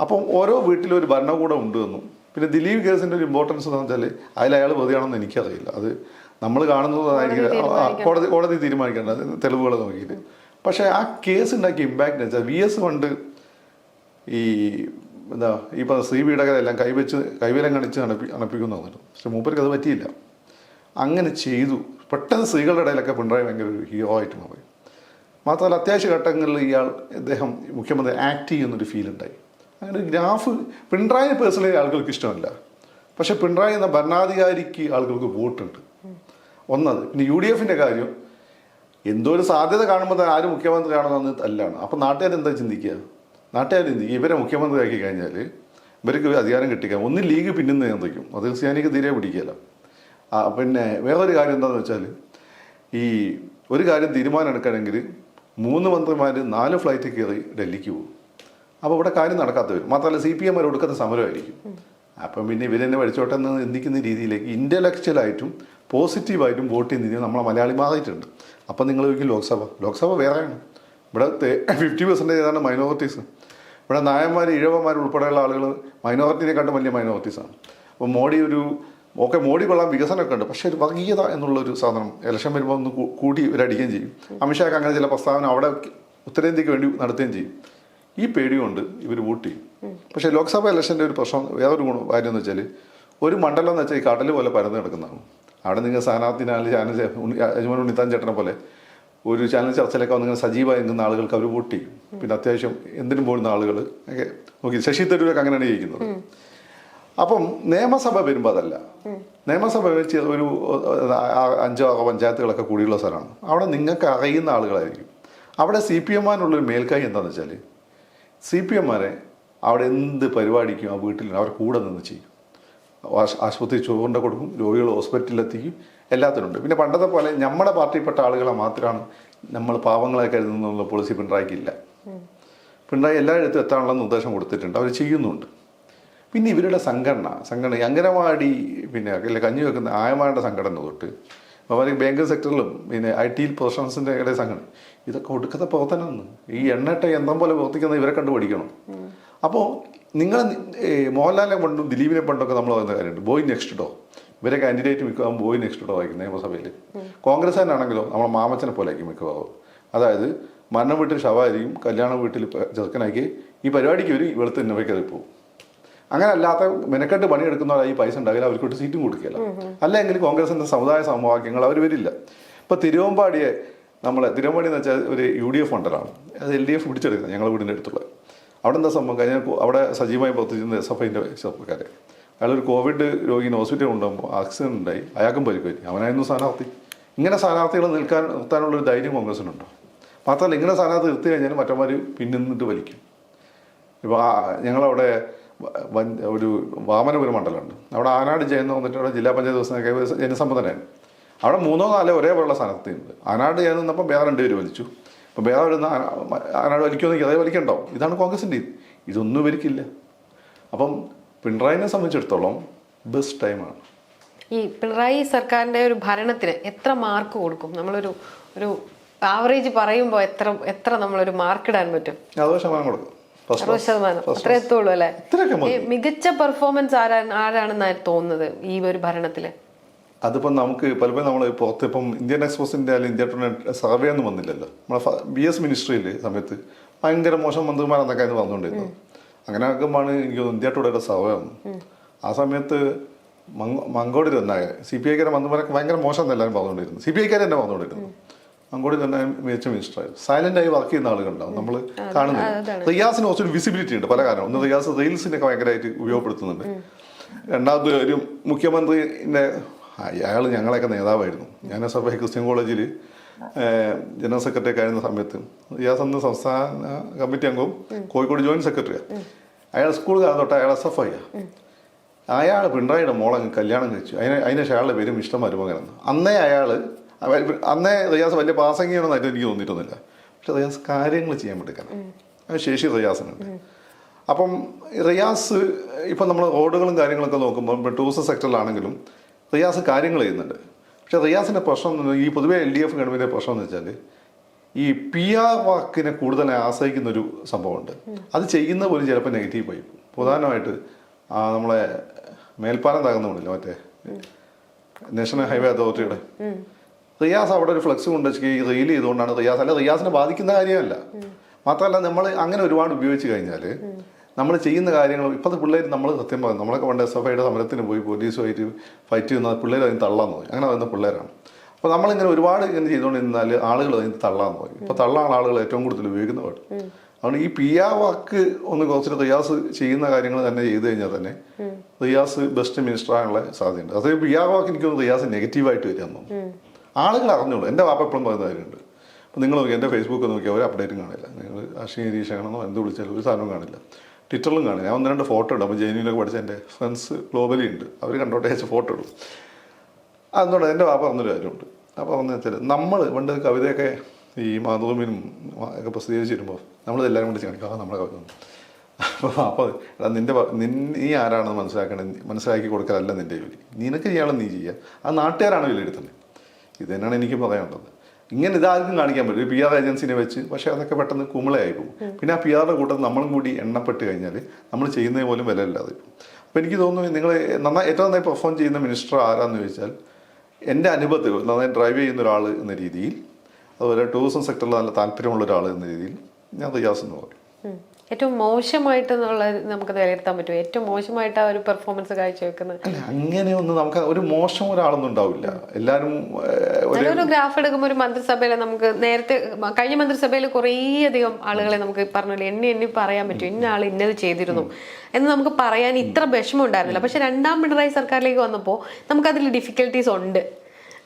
അപ്പം ഓരോ വീട്ടിലും ഒരു ഭരണകൂടം ഉണ്ട് എന്നും പിന്നെ ദിലീപ് കേസിന്റെ ഒരു ഇമ്പോർട്ടൻസ് എന്ന് വെച്ചാൽ അതിൽ അയാൾ പ്രതിയാണെന്ന് എനിക്കറിയില്ല. അത് നമ്മൾ കാണുന്നതായിരിക്കും കോടതി കോടതി തീരുമാനിക്കേണ്ടത് തെളിവുകൾ നോക്കിയിട്ട്. പക്ഷേ ആ കേസ് ഉണ്ടാക്കിയ ഇമ്പാക്റ്റ് എന്ന് വെച്ചാൽ വി എസ് കൊണ്ട് ഈ എന്താ ഈ പറഞ്ഞ സ്ത്രീ പീഡകരെല്ലാം കൈവച്ച് കൈവലം കാണിച്ച് അണപ്പി അണപ്പിക്കുന്നു പറഞ്ഞു പക്ഷെ മൂപ്പർക്ക് അത് പറ്റിയില്ല. അങ്ങനെ ചെയ്തു. പെട്ടെന്ന് സ്ത്രീകളുടെ ഇടയിലൊക്കെ പിണറായി ഭയങ്കര ഒരു ഹീറോ ആയിട്ട് മാറി. മാത്രമല്ല അത്യാവശ്യ ഘട്ടങ്ങളിൽ ഇയാൾ ഇദ്ദേഹം മുഖ്യമന്ത്രി ആക്ട് ചെയ്യുന്നൊരു ഫീൽ ഉണ്ടായി. അങ്ങനെ ഗ്രാഫ് പിണറായി പേഴ്സണലി ആളുകൾക്ക് ഇഷ്ടമല്ല. പക്ഷേ പിണറായി എന്ന ഭരണാധികാരിക്ക് ആളുകൾക്ക് വോട്ടുണ്ട്. ഒന്നത് പിന്നെ യു ഡി എഫിന്റെ കാര്യം എന്തോ ഒരു സാധ്യത കാണുമ്പോൾ തന്നെ ആര് മുഖ്യമന്ത്രി ആണെന്ന് അല്ലാണ്. അപ്പം നാട്ടുകാർ എന്താ ചിന്തിക്കുക? നാട്ടുകാർ ചിന്തിക്കുക ഇവരെ മുഖ്യമന്ത്രിയാക്കി കഴിഞ്ഞാൽ ഇവർക്ക് അധികാരം കിട്ടിക്കാം ഒന്ന് ലീഗ് പിന്നും നിയന്ത്രിക്കും അത് ക്രിസ്ത്യാനിക്ക് തീരെ പിടിക്കില്ല ആ, പിന്നെ വേറൊരു കാര്യം എന്താണെന്ന് വെച്ചാൽ ഈ ഒരു കാര്യം തീരുമാനം എടുക്കണമെങ്കിൽ മൂന്ന് മന്ത്രിമാർ നാല് ഫ്ലൈറ്റ് കയറി ഡൽഹിക്ക് പോകും. അപ്പോൾ ഇവിടെ കാര്യം നടക്കാത്ത വരും. മാത്രമല്ല സി പി എം ഒടുക്കത്തെ സമരമായിരിക്കും. അപ്പം പിന്നെ ഇവരെന്നെ പഠിച്ചോട്ടെ എന്ന് ചിന്തിക്കുന്ന രീതിയിലേക്ക് ഇന്റലക്ച്വലായിട്ടും പോസിറ്റീവായിട്ടും വോട്ട് ചെയ്യുന്ന നമ്മളെ മലയാളി മാറിയിട്ടുണ്ട്. അപ്പം നിങ്ങൾ ചോദിക്കും ലോക്സഭ. ലോക്സഭ വേറെയാണ്. ഇവിടെ ഫിഫ്റ്റി പെർസെന്റേജ് ഏതാണ് മൈനോറിറ്റീസ് ഇവിടെ നായന്മാർ ഇഴവന്മാർ ഉൾപ്പെടെയുള്ള ആളുകൾ മൈനോറിറ്റിനെ കണ്ട് വലിയ മൈനോറിറ്റീസാണ് അപ്പോൾ മോഡി ഒരു ഓക്കെ മോഡി കൊള്ളാം വികസനമൊക്കെ ഉണ്ട്. പക്ഷേ ഒരു വർഗീയത എന്നുള്ളൊരു സാധനം ഇലക്ഷൻ വരുമ്പോൾ ഒന്ന് കൂടി ഇവരടിക്കുകയും ചെയ്യും. അമിത്ഷാക്ക് അങ്ങനെ ചില പ്രസ്താവന അവിടെ ഉത്തരേന്ത്യക്ക് വേണ്ടി നടത്തുകയും ചെയ്യും. ഈ പേടി കൊണ്ട് ഇവർ വോട്ട് ചെയ്യും. പക്ഷേ ലോക്സഭ ഇലക്ഷന്റെ ഒരു പ്രശ്നം വേറൊരു ഗുണം കാര്യം എന്ന് വെച്ചാൽ ഒരു മണ്ഡലം എന്ന് വെച്ചാൽ ഈ കടൽ പോലെ പരന്ന് കിടക്കുന്നതാണ്. അവിടെ നിങ്ങൾ സ്ഥാനാർത്ഥിനാൽ ചാനൽ യജമാൻ ഉണ്ണിത്താൻ ചേട്ടനെ പോലെ ഒരു ചാനൽ ചർച്ചയിലൊക്കെ വന്നിങ്ങനെ സജീവമായി നിൽക്കുന്ന ആളുകൾക്ക് അവർ വോട്ട് ചെയ്യും. പിന്നെ അത്യാവശ്യം എന്തിനും പോകുന്ന ആളുകൾ ഒക്കെ നോക്കി. ശശി തരൂരൊക്കെ അങ്ങനെയാണ് ജയിക്കുന്നത്. അപ്പം നിയമസഭ വരുമ്പോൾ അതല്ല. നിയമസഭ വെച്ച് ഒരു അഞ്ചോ ആറോ പഞ്ചായത്തുകളൊക്കെ കൂടിയുള്ള സ്ഥലമാണ്. അവിടെ നിങ്ങൾക്ക് അറിയുന്ന ആളുകളായിരിക്കും. അവിടെ സി പി എമ്മാനുള്ളൊരു മേൽക്കൈ എന്താണെന്ന് വെച്ചാൽ സി പി എമ്മാരെ അവിടെ എന്ത് പരിപാടിക്കും ആ വീട്ടിൽ അവർ കൂടെ നിന്ന് ചെയ്യും. ആശുപത്രി ചോറിന്റെ കൊടുക്കും രോഗികൾ ഹോസ്പിറ്റലിലെത്തിക്കും എല്ലാത്തിനുണ്ട് പിന്നെ പണ്ടത്തെ പോലെ നമ്മുടെ പാർട്ടിയിൽപ്പെട്ട ആളുകളെ മാത്രമാണ് നമ്മൾ പാവങ്ങളെ കരുതുന്നുള്ള പോളിസി പിണറായിക്കില്ല പിണറായി എല്ലായിടത്തും എത്താനുള്ള നിർദ്ദേശം കൊടുത്തിട്ടുണ്ട്. അവർ ചെയ്യുന്നുണ്ട്. പിന്നെ ഇവരുടെ സംഘടന സംഘടന അംഗനവാടി പിന്നെ അല്ലെ കഞ്ഞി വെക്കുന്ന ആയമാരുടെ സംഘടന തൊട്ട്. അവർ ബാങ്ക് സെക്ടറിലും പിന്നെ ഐ ടി പ്രൊഫഷണൽസിന്റെ ഇടയിൽ സംഘടന. ഇതൊക്കെ ഒടുക്കത്തെ പ്രവർത്തനമാണ്. ഈ എണ്ണട്ട യന്ത്രം പോലെ പ്രവർത്തിക്കുന്ന ഇവരെ കണ്ടു പഠിക്കണം. അപ്പോൾ നിങ്ങൾ മോഹൻലാലിനെ പണ്ടും ദിലീപിനെ പണ്ടൊക്കെ നമ്മൾ പറയുന്ന കാര്യമുണ്ട്. ബോയ് നെക്സ്റ്റ് ഡോ ഇവരെ കാൻഡിഡേറ്റ് മിക്കവാറും ബോയ് നെക്സ്റ്റ് ഡോ ആയിരിക്കും നിയമസഭയിൽ കോൺഗ്രസ്സുകാരനാണെങ്കിലോ നമ്മളെ മാമച്ചനെ പോലെ ആയിരിക്കും മിക്കവാറും. അതായത് മരണം വീട്ടിൽ ശവായിരിക്കും കല്യാണ വീട്ടിൽ ചെറുക്കനാക്കി ഈ പരിപാടിക്ക് ഒരു വെളുത്ത് ഇന്നവയ്ക്ക് കയറി പോകും അങ്ങനെ അല്ലാത്ത മെനക്കെട്ട് പണിയെടുക്കുന്നവരായി പൈസ ഉണ്ടാകില്ല അവർക്ക് സീറ്റും കൊടുക്കില്ല. അല്ലെങ്കിൽ കോൺഗ്രസിന്റെ സമുദായ സമവാക്യങ്ങൾ അവർ വരില്ല. ഇപ്പൊ തിരുവമ്പാടിയെ നമ്മളെ തിരുവമ്പാടി എന്ന് വെച്ചാൽ ഒരു യു ഡി എഫ് മണ്ഡലമാണ്. അത് എൽ ഡി എഫ് പിടിച്ചെടുക്കുന്നത് ഞങ്ങളുടെ വീടിന്റെ അടുത്തുള്ള. അവിടെ എന്താ സംഭവം? കഴിഞ്ഞാൽ അവിടെ സജീവമായി പ്രവർത്തിച്ചിരുന്ന എസ് എഫ് ഐന്റെ ചെറുപ്പക്കാരെ. അയാളൊരു കോവിഡ് രോഗിന് ഹോസ്പിറ്റലിൽ കൊണ്ടുപോകുമ്പോൾ ആക്സിഡന്റ് ഉണ്ടായി. അയാൾക്കും പരിക്കുപറ്റി അവനായിരുന്നു സ്ഥാനാർത്ഥി. ഇങ്ങനെ സ്ഥാനാർത്ഥികൾ നിൽക്കാൻ നിർത്താനുള്ള ഒരു ധൈര്യം കോൺഗ്രസിനുണ്ടോ? മാത്രമല്ല ഇങ്ങനെ സ്ഥാനാർത്ഥി നിർത്തി കഴിഞ്ഞാൽ മറ്റന്മാർ പിന്നിന്നിട്ട് വലിക്കും. ഇപ്പോൾ ഞങ്ങളവിടെ വൻ- ഒരു വാമനപുരം മണ്ഡലമുണ്ട്. അവിടെ ആനാട് ജയൻ എന്ന് വന്നിട്ട് അവിടെ ജില്ലാ പഞ്ചായത്ത് ദിവസം ജനസമ്മതനായി. അവിടെ മൂന്നോ നാലോ ഒരേപോലുള്ള സ്ഥാനാർത്ഥിയുണ്ട് ആനാട് ജയൻ നിന്നപ്പോൾ വേറെ രണ്ടുപേര് വലിച്ചു. അപ്പോൾ വേറെ വരുന്ന ആനാട് വലിക്കുമെന്നെങ്കിൽ അതേ വലിക്കണ്ടോ? ഇതാണ് കോൺഗ്രസിന്റെ ഇത്. ഇതൊന്നും ഇവർക്കില്ല. അപ്പം പിണറായിനെ സംബന്ധിച്ചിടത്തോളം ബെസ്റ്റ് ടൈമാണ്. ഈ പിണറായി സർക്കാരിന്റെ ഒരു ഭരണത്തിന് എത്ര മാർക്ക് കൊടുക്കും? നമ്മളൊരു ഒരു ആവറേജ് പറയുമ്പോൾ എത്ര എത്ര നമ്മളൊരു മാർക്ക് ഇടാൻ പറ്റും? അതോ ശതമാനം കൊടുക്കും. അറുപത് ശതമാനം. അത്രേ എത്തുള്ളൂ അല്ലെ? മികച്ച പെർഫോമൻസ് ആരാണ് ആരാണെന്നാണ് തോന്നുന്നത് ഈ ഒരു ഭരണത്തിൽ? അതിപ്പം നമുക്ക് പലപ്പോഴും നമ്മൾ പുറത്ത് ഇപ്പം ഇന്ത്യൻ എക്സ്പ്രസിന്റെ അല്ലെങ്കിൽ ഇന്ത്യ ടുഡേ സർവേ ഒന്നും വന്നില്ലല്ലോ. നമ്മളെ ബി എസ് മിനിസ്ട്രിയിൽ സമയത്ത് ഭയങ്കര മോശം മന്ത്രിമാരെന്നൊക്കെ ആയിരുന്നു വന്നുകൊണ്ടിരുന്നു അങ്ങനെ ആക്കുമ്പോഴാണ് എനിക്ക് ഇന്ത്യ ടുഡേയുടെ സർവേ വന്നു ആ സമയത്ത് മങ്ക- മങ്കോടി തന്നെ സി പി ഐക്കാരെ മന്ത്രിമാരൊക്കെ ഭയങ്കര മോശം എന്ന് എല്ലാവരും പറഞ്ഞുകൊണ്ടിരുന്നു. സി പി ഐക്കാർ തന്നെ പറഞ്ഞുകൊണ്ടിരുന്നു. മങ്കോടി തന്നെ മികച്ച മിനിസ്റ്ററായിരുന്നു സൈലന്റ് ആയി വർക്ക് ചെയ്യുന്ന ആളുകളുണ്ടാവും. നമ്മൾ കാണുന്നത്. റിയാസിന് കുറച്ചൊരു വിസിബിലിറ്റി ഉണ്ട് പല കാരണം ഒന്ന് റിയാസ് റീൽസിനൊക്കെ ഭയങ്കരമായിട്ട് ഉപയോഗപ്പെടുത്തുന്നുണ്ട്. രണ്ടാമത് ഒരു മുഖ്യമന്ത്രിന്റെ അയാൾ ഞങ്ങളെയൊക്കെ നേതാവായിരുന്നു. ഞാൻ എസ് എഫ് ഐ ക്രിസ്ത്യൻ കോളേജിൽ ജനറൽ സെക്രട്ടറി ഒക്കെ ആയിരുന്ന സമയത്ത് റിയാസ് അന്ന് സംസ്ഥാന കമ്മിറ്റി അംഗവും കോഴിക്കോട് ജോയിന്റ് സെക്രട്ടറിയാണ് അയാൾ സ്കൂൾ കാലം തൊട്ട് അയാൾ എസ് എഫ് ഐ അയാൾ പിണറായിയുടെ മോളങ്ങ് കല്യാണം കഴിച്ചു. അതിന് അതിന് ശേഷം അയാളുടെ പേര് മിഷ്ടം മരുമകനെന്ന് അന്നേ അയാൾ അന്നേ റിയാസ് വലിയ പാസങ്ങിയാണെന്നായിട്ട് എനിക്ക് തോന്നിയിട്ടൊന്നുമില്ല. പക്ഷെ റിയാസ് കാര്യങ്ങൾ ചെയ്യാൻ പറ്റിക്കാണ് അത് ശേഷി റിയാസിനുണ്ട്. അപ്പം റിയാസ് ഇപ്പം നമ്മൾ റോഡുകളും കാര്യങ്ങളൊക്കെ നോക്കുമ്പോൾ ഇപ്പോൾ ടൂറിസം സെക്ടറിലാണെങ്കിലും റിയാസ് കാര്യങ്ങൾ ചെയ്യുന്നുണ്ട്. പക്ഷെ റിയാസിന്റെ പ്രശ്നം ഈ പൊതുവേ എൽ ഡി എഫ് ഗവൺമെന്റിന്റെ പ്രശ്നം എന്ന് വെച്ചാൽ ഈ പി ആർ വാക്കിനെ കൂടുതൽ ആശ്രയിക്കുന്ന ഒരു സംഭവമുണ്ട് അത് ചെയ്യുന്ന പോലും ചിലപ്പോൾ നെഗറ്റീവ് ആയി പോകും പ്രധാനമായിട്ട് നമ്മളെ മേൽപ്പാലം തകർന്നുകൊണ്ടില്ല മറ്റേ നാഷണൽ ഹൈവേ അതോറിറ്റിയുടെ? റിയാസ് അവിടെ ഒരു ഫ്ലെക്സ് കൊണ്ട് റീൽ ചെയ്തുകൊണ്ടാണ് റിയാസ്. അല്ല റിയാസിനെ ബാധിക്കുന്ന കാര്യമല്ല. മാത്രമല്ല നമ്മൾ അങ്ങനെ ഒരുപാട് ഉപയോഗിച്ച് കഴിഞ്ഞാൽ നമ്മൾ ചെയ്യുന്ന കാര്യങ്ങൾ ഇപ്പോഴത്തെ പിള്ളേർ നമ്മൾ സത്യം പറയും നമ്മളൊക്കെ പണ്ട് എസ് എഫ് ഐയുടെ സമരത്തിന് പോയി പോലീസുമായിട്ട് ഫൈറ്റ് ചെയ്യുന്ന പിള്ളേർ അതിന് തള്ളാന്ന് പോയി. അങ്ങനെ വരുന്ന പിള്ളേരാണ്. അപ്പോൾ നമ്മളിങ്ങനെ ഒരുപാട് ഇങ്ങനെ ചെയ്തുകൊണ്ടിരുന്നാൽ ആളുകൾ അതിന് തള്ളാന്ന് പോയി. ഇപ്പോൾ തള്ളാണ് ആളുകൾ ഏറ്റവും കൂടുതൽ ഉപയോഗിക്കുന്ന പാട്. അതുകൊണ്ട് ഈ പി ആ വാക്ക് ഒന്ന് കുറച്ചിട്ട് റിയാസ് ചെയ്യുന്ന കാര്യങ്ങൾ തന്നെ ചെയ്തു കഴിഞ്ഞാൽ തന്നെ റിയാസ് ബെസ്റ്റ് മിനിസ്റ്റർ ആകാനുള്ള സാധ്യതയുണ്ട്. അതേ പി ആ വാക്ക് എനിക്ക് റിയാസ് നെഗറ്റീവായിട്ട് വരിക തോന്നുന്നു. ആളുകൾ അറിഞ്ഞോളൂ. എന്റെ വാപ്പ എപ്പോഴും പറയുന്ന കാര്യമുണ്ട്. അപ്പോൾ നിങ്ങൾ നോക്കി എന്റെ ഫേസ്ബുക്ക് നോക്കിയാൽ ഒരു അപ്ഡേറ്റും കാണില്ല. നിങ്ങൾ അശ്വിനി ഗിരീഷാണെന്നോ എന്ത് വിളിച്ചാലും ഒരു സാധനവും കാണില്ല. ട്വിറ്ററിലും കാണില്ല. ഞാൻ ഒന്ന് രണ്ട് ഫോട്ടോ ഇടും. അപ്പോൾ ജെയിനിലൊക്കെ പഠിച്ച എന്റെ ഫ്രണ്ട്സ് ഗ്ലോബലി ഉണ്ട്. അവർ കണ്ടോട്ടെ അയച്ച ഫോട്ടോ ഇടും. അതുകൊണ്ട് എന്റെ വാപ്പ പറഞ്ഞൊരു കാര്യമുണ്ട്. അപ്പോൾ പറഞ്ഞു വെച്ചാൽ നമ്മൾ പണ്ട് കവിതയൊക്കെ ഈ മാതൃഭൂമിനും ഒക്കെ പ്രസിദ്ധീകരിച്ചിരുമ്പോൾ നമ്മൾ എല്ലാവരും കൂടി കാണിക്കും ആ നമ്മുടെ കവിത. അപ്പോൾ വാപ്പ എടാ നിന്റെ നിൻ നീ ആരാണെന്ന് മനസ്സിലാക്കണേ? മനസ്സിലാക്കി കൊടുക്കലല്ല നിന്റെ ജോലി. നിനക്ക് ചെയ്യാനുള്ള നീ ചെയ്യുക. ആ നാട്ടുകാരാണ് വിലയിരുത്തുന്നത്. ഇത് തന്നെയാണ് എനിക്ക് പറയാനുള്ളത്. ഇങ്ങനെ ഇതാർക്കും കാണിക്കാൻ പറ്റും പി ആർ ഏജൻസിനെ വെച്ച് പക്ഷേ അതൊക്കെ പെട്ടെന്ന് കുമിളയായി പോകും. പിന്നെ ആ പി ആറിന്റെ കൂട്ടം നമ്മളും കൂടി എണ്ണപ്പെട്ട് കഴിഞ്ഞാൽ നമ്മൾ ചെയ്യുന്നത് പോലും വില ഇല്ലാതെ അപ്പോൾ എനിക്ക് തോന്നുന്നു നിങ്ങൾ നന്നായി ഏറ്റവും നന്നായി പെർഫോം ചെയ്യുന്ന മിനിസ്റ്റർ ആരാന്ന് ചോദിച്ചാൽ എന്റെ അനുഭവത്തിൽ നന്നായി ഡ്രൈവ് ചെയ്യുന്ന ഒരാൾ എന്ന രീതിയിൽ അതുപോലെ ടൂറിസം സെക്ടറിൽ നല്ല താല്പര്യമുള്ള ഒരാൾ എന്ന രീതിയിൽ ഞാൻ റിയാസ് എന്ന് പറയും. ഏറ്റവും മോശമായിട്ട് എന്നുള്ള നമുക്ക് വിലയിരുത്താൻ പറ്റും ഏറ്റവും മോശമായിട്ട് ആ ഒരു പെർഫോമൻസ് കാഴ്ചവെക്കുന്നത്? അങ്ങനെയൊന്നും നമുക്ക് ഒരു മോശം ഒരാളൊന്നും ഉണ്ടാവില്ല. എല്ലാവരും ഒരു ഗ്രാഫ് എടുക്കുമ്പോൾ ഒരു മന്ത്രിസഭയിൽ നമുക്ക് നേരത്തെ കഴിഞ്ഞ മന്ത്രിസഭയിൽ കുറേയധികം ആളുകളെ നമുക്ക് പറഞ്ഞില്ല എണ്ണി എണ്ണി പറയാൻ പറ്റും. ഇന്ന ആൾ ഇന്നത് ചെയ്തിരുന്നു എന്ന് നമുക്ക് പറയാൻ ഇത്ര വിഷമം ഉണ്ടായിരുന്നില്ല. പക്ഷെ രണ്ടാം പിണറായി സർക്കാരിലേക്ക് വന്നപ്പോൾ നമുക്കതിൽ ഡിഫിക്കൽട്ടീസ് ഉണ്ട്.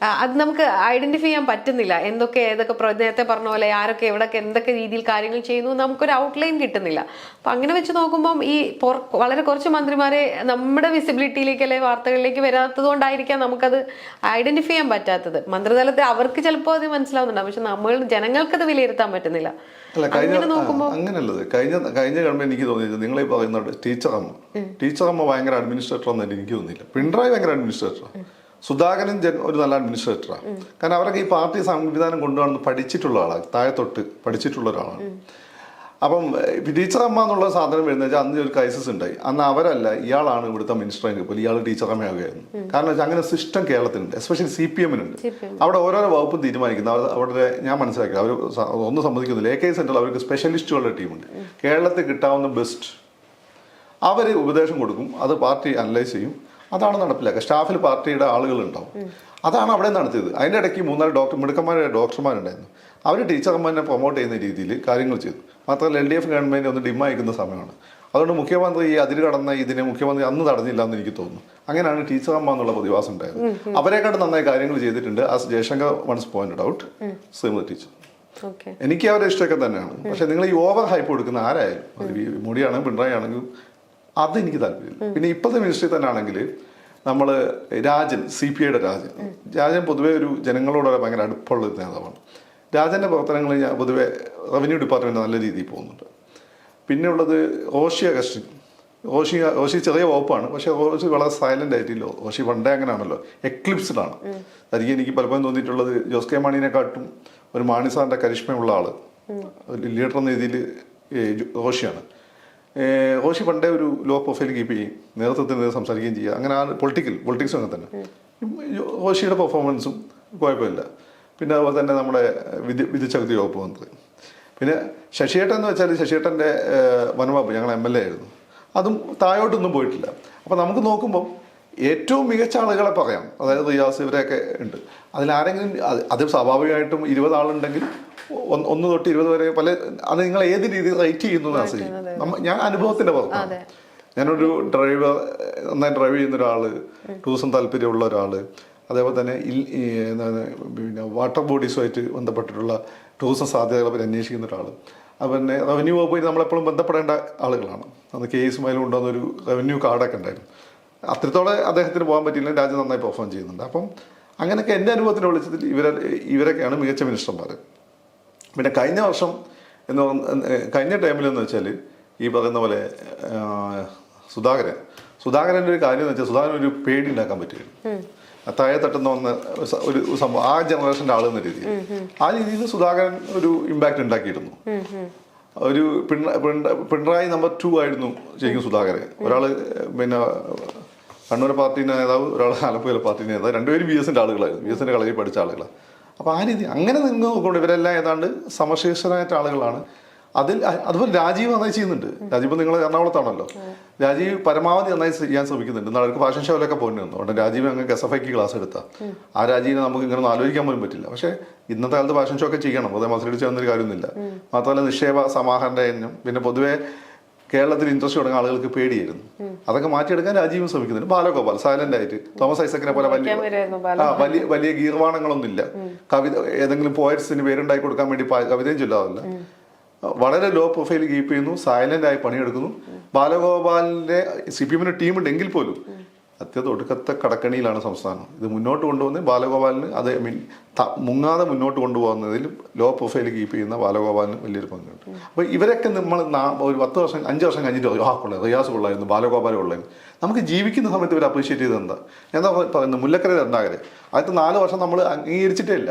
അത് നമുക്ക് ഐഡന്റിഫൈ ചെയ്യാൻ പറ്റുന്നില്ല. എന്തൊക്കെ ഏതൊക്കെ നേരത്തെ പറഞ്ഞ പോലെ ആരൊക്കെ എവിടൊക്കെ എന്തൊക്കെ രീതിയിൽ കാര്യങ്ങൾ ചെയ്യുന്നു നമുക്കൊരു ഔട്ട്ലൈൻ കിട്ടുന്നില്ല. അപ്പൊ അങ്ങനെ വെച്ച് നോക്കുമ്പോൾ ഈ വളരെ കുറച്ച് മന്ത്രിമാരെ നമ്മുടെ വിസിബിലിറ്റിയിലേക്ക് അല്ലെങ്കിൽ വാർത്തകളിലേക്ക് വരാത്തത് കൊണ്ടായിരിക്കാം നമുക്കത് ഐഡന്റിഫൈ ചെയ്യാൻ പറ്റാത്തത്. മന്ത്രിതലത്തിൽ അവർക്ക് ചിലപ്പോൾ അത് മനസ്സിലാവുന്നുണ്ടാവും. പക്ഷെ നമ്മൾ ജനങ്ങൾക്കത് വിലയിരുത്താൻ പറ്റുന്നില്ല. അല്ല കഴിഞ്ഞ അങ്ങനെ നോക്കുമ്പോൾ കഴിഞ്ഞ കഴിഞ്ഞ ഗവൺമെന്റ് എനിക്ക് തോന്നിയത് നിങ്ങളീ പറയുന്നുണ്ട് ടീച്ചറമ്മ ടീച്ചറമ്മ ഭയങ്കര അഡ്മിനിസ്ട്രേറ്റർ എന്ന് എനിക്ക് തോന്നിയില്ല. പിണറായി ഭയങ്കര അഡ്മിനിസ്ട്രേറ്ററാണ് സുധാകരൻ ജൻ ഒരു നല്ല അഡ്മിനിസ്ട്രേറ്ററാണ് കാരണം അവരൊക്കെ ഈ പാർട്ടി സംവിധാനം കൊണ്ടുവന്ന് പഠിച്ചിട്ടുള്ള ആളാണ് താഴെ തൊട്ട് പഠിച്ചിട്ടുള്ള ഒരാളാണ്. അപ്പം ടീച്ചർ അമ്മ എന്നുള്ള സാധനം വരുന്ന വെച്ചാൽ അന്ന് ഒരു ക്രൈസിസ് ഉണ്ടായി. അന്ന് അവരല്ല ഇയാളാണ് ഇവിടുത്തെ മിനിസ്റ്റർ എങ്കിൽ പോലും ഇയാൾ ടീച്ചർ ടീച്ചറമ്മയാകുകയായിരുന്നു കാരണം വെച്ചാൽ അങ്ങനെ സിസ്റ്റം കേരളത്തിലുണ്ട്. എസ്പെഷ്യലി സി പി എമ്മിനുണ്ട് അവിടെ ഓരോരോ വകുപ്പും തീരുമാനിക്കുന്നത് അവർ അവിടെ ഞാൻ മനസ്സിലാക്കി അവർ ഒന്നും സമ്മതിക്കുന്നില്ല. എ കെ സെന്ററിൽ അവർക്ക് സ്പെഷ്യലിസ്റ്റുകളുടെ ടീമുണ്ട്. കേരളത്തിൽ കിട്ടാവുന്ന ബെസ്റ്റ് അവർ ഉപദേശം കൊടുക്കും. അത് പാർട്ടി അനലൈസ് ചെയ്യും. അതാണ് നടപ്പിലാക്കുക. സ്റ്റാഫിൽ പാർട്ടിയുടെ ആളുകളുണ്ടാവും അതാണ് അവിടെ നടത്തിയത്. അതിന്റെ ഇടയ്ക്ക് മൂന്നാൽ ഡോക്ടർ മിടുക്കന്മാരായ ഡോക്ടർമാരുണ്ടായിരുന്നു. അവർ ടീച്ചർമാരെ പ്രൊമോട്ട് ചെയ്യുന്ന രീതിയിൽ കാര്യങ്ങൾ ചെയ്തു. മാത്രമല്ല എൽ ഡി എഫ് ഗവൺമെന്റ് ഒന്ന് ഡിമ്മയക്കുന്ന സമയമാണ്. അതുകൊണ്ട് മുഖ്യമന്ത്രി ഈ അതിര് കടന്ന ഇതിനെ മുഖ്യമന്ത്രി അന്ന് തടഞ്ഞില്ല എന്ന് എനിക്ക് തോന്നുന്നു. അങ്ങനെയാണ് ടീച്ചറമ്മ എന്നുള്ള പ്രതിഭാസം ഉണ്ടായത്. അവരെക്കാട്ട് നന്നായി കാര്യങ്ങൾ ചെയ്തിട്ടുണ്ട്. As Jayashankar once point out Sreemathi teacher. എനിക്ക് അവരെ ഇഷ്ടമൊക്കെ തന്നെയാണ്. പക്ഷെ നിങ്ങൾ ഈ ഓവർ ഹൈപ്പ് കൊടുക്കുന്ന ആരായാലും? അത് മോഡിയാണെങ്കിലും പിണറായി ആണെങ്കിലും അത് എനിക്ക് താല്പര്യമില്ല പിന്നെ ഇപ്പോഴത്തെ മിനിസ്ട്രി തന്നെ ആണെങ്കിൽ നമ്മൾ രാജൻ സി പി ഐയുടെ രാജൻ. രാജൻ പൊതുവേ ഒരു ജനങ്ങളോട് ഭയങ്കര അടുപ്പമുള്ള ഒരു നേതാവാണ്. രാജന്റെ പ്രവർത്തനങ്ങൾ ഞാൻ പൊതുവെ റവന്യൂ ഡിപ്പാർട്ട്മെന്റ് നല്ല രീതിയിൽ പോകുന്നുണ്ട്. പിന്നെ ഉള്ളത് ഓഷി അഗസ്റ്റിൻ. ഓഷി ഓഷി ചെറിയ വകുപ്പാണ്. പക്ഷേ ഓഷി വളരെ സൈലന്റ് ആയിട്ടില്ലോ. ഓഷി പണ്ടേ അങ്ങനെയാണല്ലോ എക്ലിപ്സ്ഡ് ആണ്. തനിക്ക് എനിക്ക് പലപ്പോഴും തോന്നിയിട്ടുള്ളത് ജോസ് കെ മാണിനെക്കാട്ടും ഒരു മാണി സാറിന്റെ കരിഷ്മയുള്ള ആൾ. ലീഡർ എന്ന രീതിയിൽ ഓഷിയാണ്. ഏഹ് റോഷി പണ്ടേ ഒരു ലോ പ്രൊഫൈൽ കീപ്പ് ചെയ്യും. നേതൃത്വത്തിന് സംസാരിക്കുകയും ചെയ്യുക. അങ്ങനെ ആ പൊളിറ്റിക്കൽ പൊളിറ്റിക്സും അങ്ങനെ തന്നെ. ഹോഷിയുടെ പെർഫോമൻസും കുഴപ്പമില്ല. പിന്നെ അതുപോലെ തന്നെ നമ്മുടെ വിദ്യ വിദ്യുച്ഛക്തി വകുപ്പ് മന്ത്രി. പിന്നെ ശശിയേട്ടൻ എന്ന് വെച്ചാൽ ശശിയേട്ടന്റെ വനംവകുപ്പ് ഞങ്ങൾ എം എൽ എ ആയിരുന്നു. അതും താഴോട്ടൊന്നും പോയിട്ടില്ല. അപ്പോൾ നമുക്ക് നോക്കുമ്പോൾ ഏറ്റവും മികച്ച ആളുകളെ പറയാം. അതായത് റിയാസ് ഇവരെയൊക്കെ ഉണ്ട്. അതിലാരെങ്കിലും അത് അത് സ്വാഭാവികമായിട്ടും ഇരുപത് ആളുണ്ടെങ്കിൽ ഒന്ന് തൊട്ട് ഇരുപത് വരെ പല അത് നിങ്ങൾ ഏത് രീതിയിൽ റൈറ്റ് ചെയ്യുന്നു ആശ്രയിക്കും ഞാൻ അനുഭവത്തിന്റെ പുറത്താണ്. ഞാനൊരു ഡ്രൈവർ നന്നായി ഡ്രൈവ് ചെയ്യുന്ന ഒരാൾ ടൂറിസം താല്പര്യമുള്ള ഒരാൾ അതേപോലെ തന്നെ ഇൽ- ഈ എന്താണ് പിന്നെ വാട്ടർ ബോഡീസുമായിട്ട് ബന്ധപ്പെട്ടിട്ടുള്ള ടൂറിസം സാധ്യതകളെ പറ്റി അന്വേഷിക്കുന്ന ഒരാൾ അത് പിന്നെ റവന്യൂ വകുപ്പ് നമ്മളെപ്പോഴും ബന്ധപ്പെടേണ്ട ആളുകളാണ്. അന്ന് കെ ഇസ്മായിൽ മൈലും ഒരു റവന്യൂ കാർഡൊക്കെ ഉണ്ടായിരുന്നു. അത്രത്തോളം അദ്ദേഹത്തിന് പോകാൻ പറ്റിയില്ല രാജ്യം നന്നായി പെർഫോം ചെയ്യുന്നുണ്ട്. അപ്പം അങ്ങനെയൊക്കെ എന്റെ അനുഭവത്തിന്റെ വെളിച്ചത്തിൽ ഇവരെ ഇവരൊക്കെയാണ് മികച്ച മിനിസ്റ്റർമാർ പിന്നെ കഴിഞ്ഞ വർഷം എന്ന് പറഞ്ഞ കഴിഞ്ഞ ടൈമിൽ എന്ന് വെച്ചാൽ ഈ പറയുന്ന പോലെ സുധാകരൻ. സുധാകരന്റെ ഒരു കാര്യം എന്ന് വെച്ചാൽ സുധാകരൻ ഒരു പേടി ഉണ്ടാക്കാൻ പറ്റുകയാണ്. താഴെ തട്ടുന്ന വന്ന ഒരു സംഭവം ആ ജനറേഷന്റെ ആൾ എന്ന രീതിയിൽ. ആ രീതിയിൽ സുധാകരൻ ഒരു ഇമ്പാക്റ്റ് ഉണ്ടാക്കിയിരുന്നു. ഒരു പിണ- പിണ- പിണറായി നമ്പർ ടു ആയിരുന്നു ശരിക്കും സുധാകരൻ. ഒരാൾ പിന്നെ കണ്ണൂർ പാർട്ടി നേതാവ് ഒരാൾ ആലപ്പുഴ പാർട്ടി നേതാവ് രണ്ടുപേരും ബി എസിന്റെ ആളുകളായിരുന്നു. ബി എസിന്റെ കളരി പഠിച്ച ആളുകളാണ്. അപ്പൊ ആ രീതി അങ്ങനെ നിങ്ങൾ നോക്കുമ്പോൾ ഇവരെല്ലാം ഏതാണ്ട് സമശേഷരായിട്ട് ആളുകളാണ്. അതിൽ അതുപോലെ രാജീവ് നന്നായി ചെയ്യുന്നുണ്ട്. രാജീവ് നിങ്ങൾ എറണാകുളത്താണല്ലോ. രാജീവ് പരമാവധി നന്നായി ചെയ്യാൻ ശ്രമിക്കുന്നുണ്ട്. എന്നാൽ അവർക്ക് ഫാഷൻ ഷോയിലൊക്കെ പോയിരുന്നു അതുകൊണ്ട് രാജീവ് അങ്ങ് എസ് എഫ് ഐക്ക് ക്ലാസ് എടുത്താൽ ആ രാജീവിനെ നമുക്ക് ഇങ്ങനെ ഒന്നും ആലോചിക്കാൻ പോലും പറ്റില്ല. പക്ഷേ ഇന്നത്തെ കാലത്ത് ഫാഷൻ ഷോ ഒക്കെ ചെയ്യണം. അതേ മത്സരിച്ച് വന്നൊരു കാര്യമൊന്നുമില്ല. മാത്രമല്ല നിക്ഷേപ സമാഹരണ എന്നും പിന്നെ പൊതുവെ കേരളത്തിൽ ഇൻട്രസ്റ്റ് തുടങ്ങിയ ആളുകൾക്ക് പേടിയായിരുന്നു. അതൊക്കെ മാറ്റിയെടുക്കാൻ രാജീവും ശ്രമിക്കുന്നുണ്ട്. ബാലഗോപാൽ സൈലന്റ് ആയിട്ട് തോമസ് ഐസക്കിനെ പോലെ വലിയ വലിയ വലിയ ഗീർവാണങ്ങളൊന്നുമില്ല. കവിത ഏതെങ്കിലും പോയറ്റ്സിന് പേരുണ്ടാക്കി കൊടുക്കാൻ വേണ്ടി കവിതയും ചൊല്ലാറില്ല വളരെ ലോ പ്രൊഫൈൽ കീപ്പ് ചെയ്യുന്നു. സൈലന്റ് ആയി പണിയെടുക്കുന്നു. ബാലഗോപാലിന്റെ സി പി എമ്മിന് ടീമുണ്ട് എങ്കിൽ പോലും അത്യന്തം ഒടുക്കത്തെ കടക്കണിയിലാണ് സംസ്ഥാനം. ഇത് മുന്നോട്ട് കൊണ്ടുവന്ന് ബാലഗോപാലിന് അത് ഐ മീൻ മുങ്ങാതെ മുന്നോട്ട് കൊണ്ടുപോകുന്നതിൽ ലോ പ്രൊഫൈൽ കീപ്പ് ചെയ്യുന്ന ബാലഗോപാലിന് വലിയൊരു പങ്കുണ്ട്. അപ്പോൾ ഇവരൊക്കെ നമ്മൾ ഒരു പത്ത് വർഷം അഞ്ച് വർഷം കഴിഞ്ഞിട്ട് ആ കൊള്ളാം റിയാസ് കൊള്ളായിരുന്നു ബാലഗോപാൽ കൊള്ളായിരുന്നു. നമുക്ക് ജീവിക്കുന്ന സമയത്ത് ഇവർ അപ്രീഷിയേറ്റ് ചെയ്തത് എന്താ? എന്താ പറയുന്നത്? മുല്ലക്കര രണ്ടാകരെ ആദ്യത്തെ നാല് വർഷം നമ്മൾ അംഗീകരിച്ചിട്ടേ ഇല്ല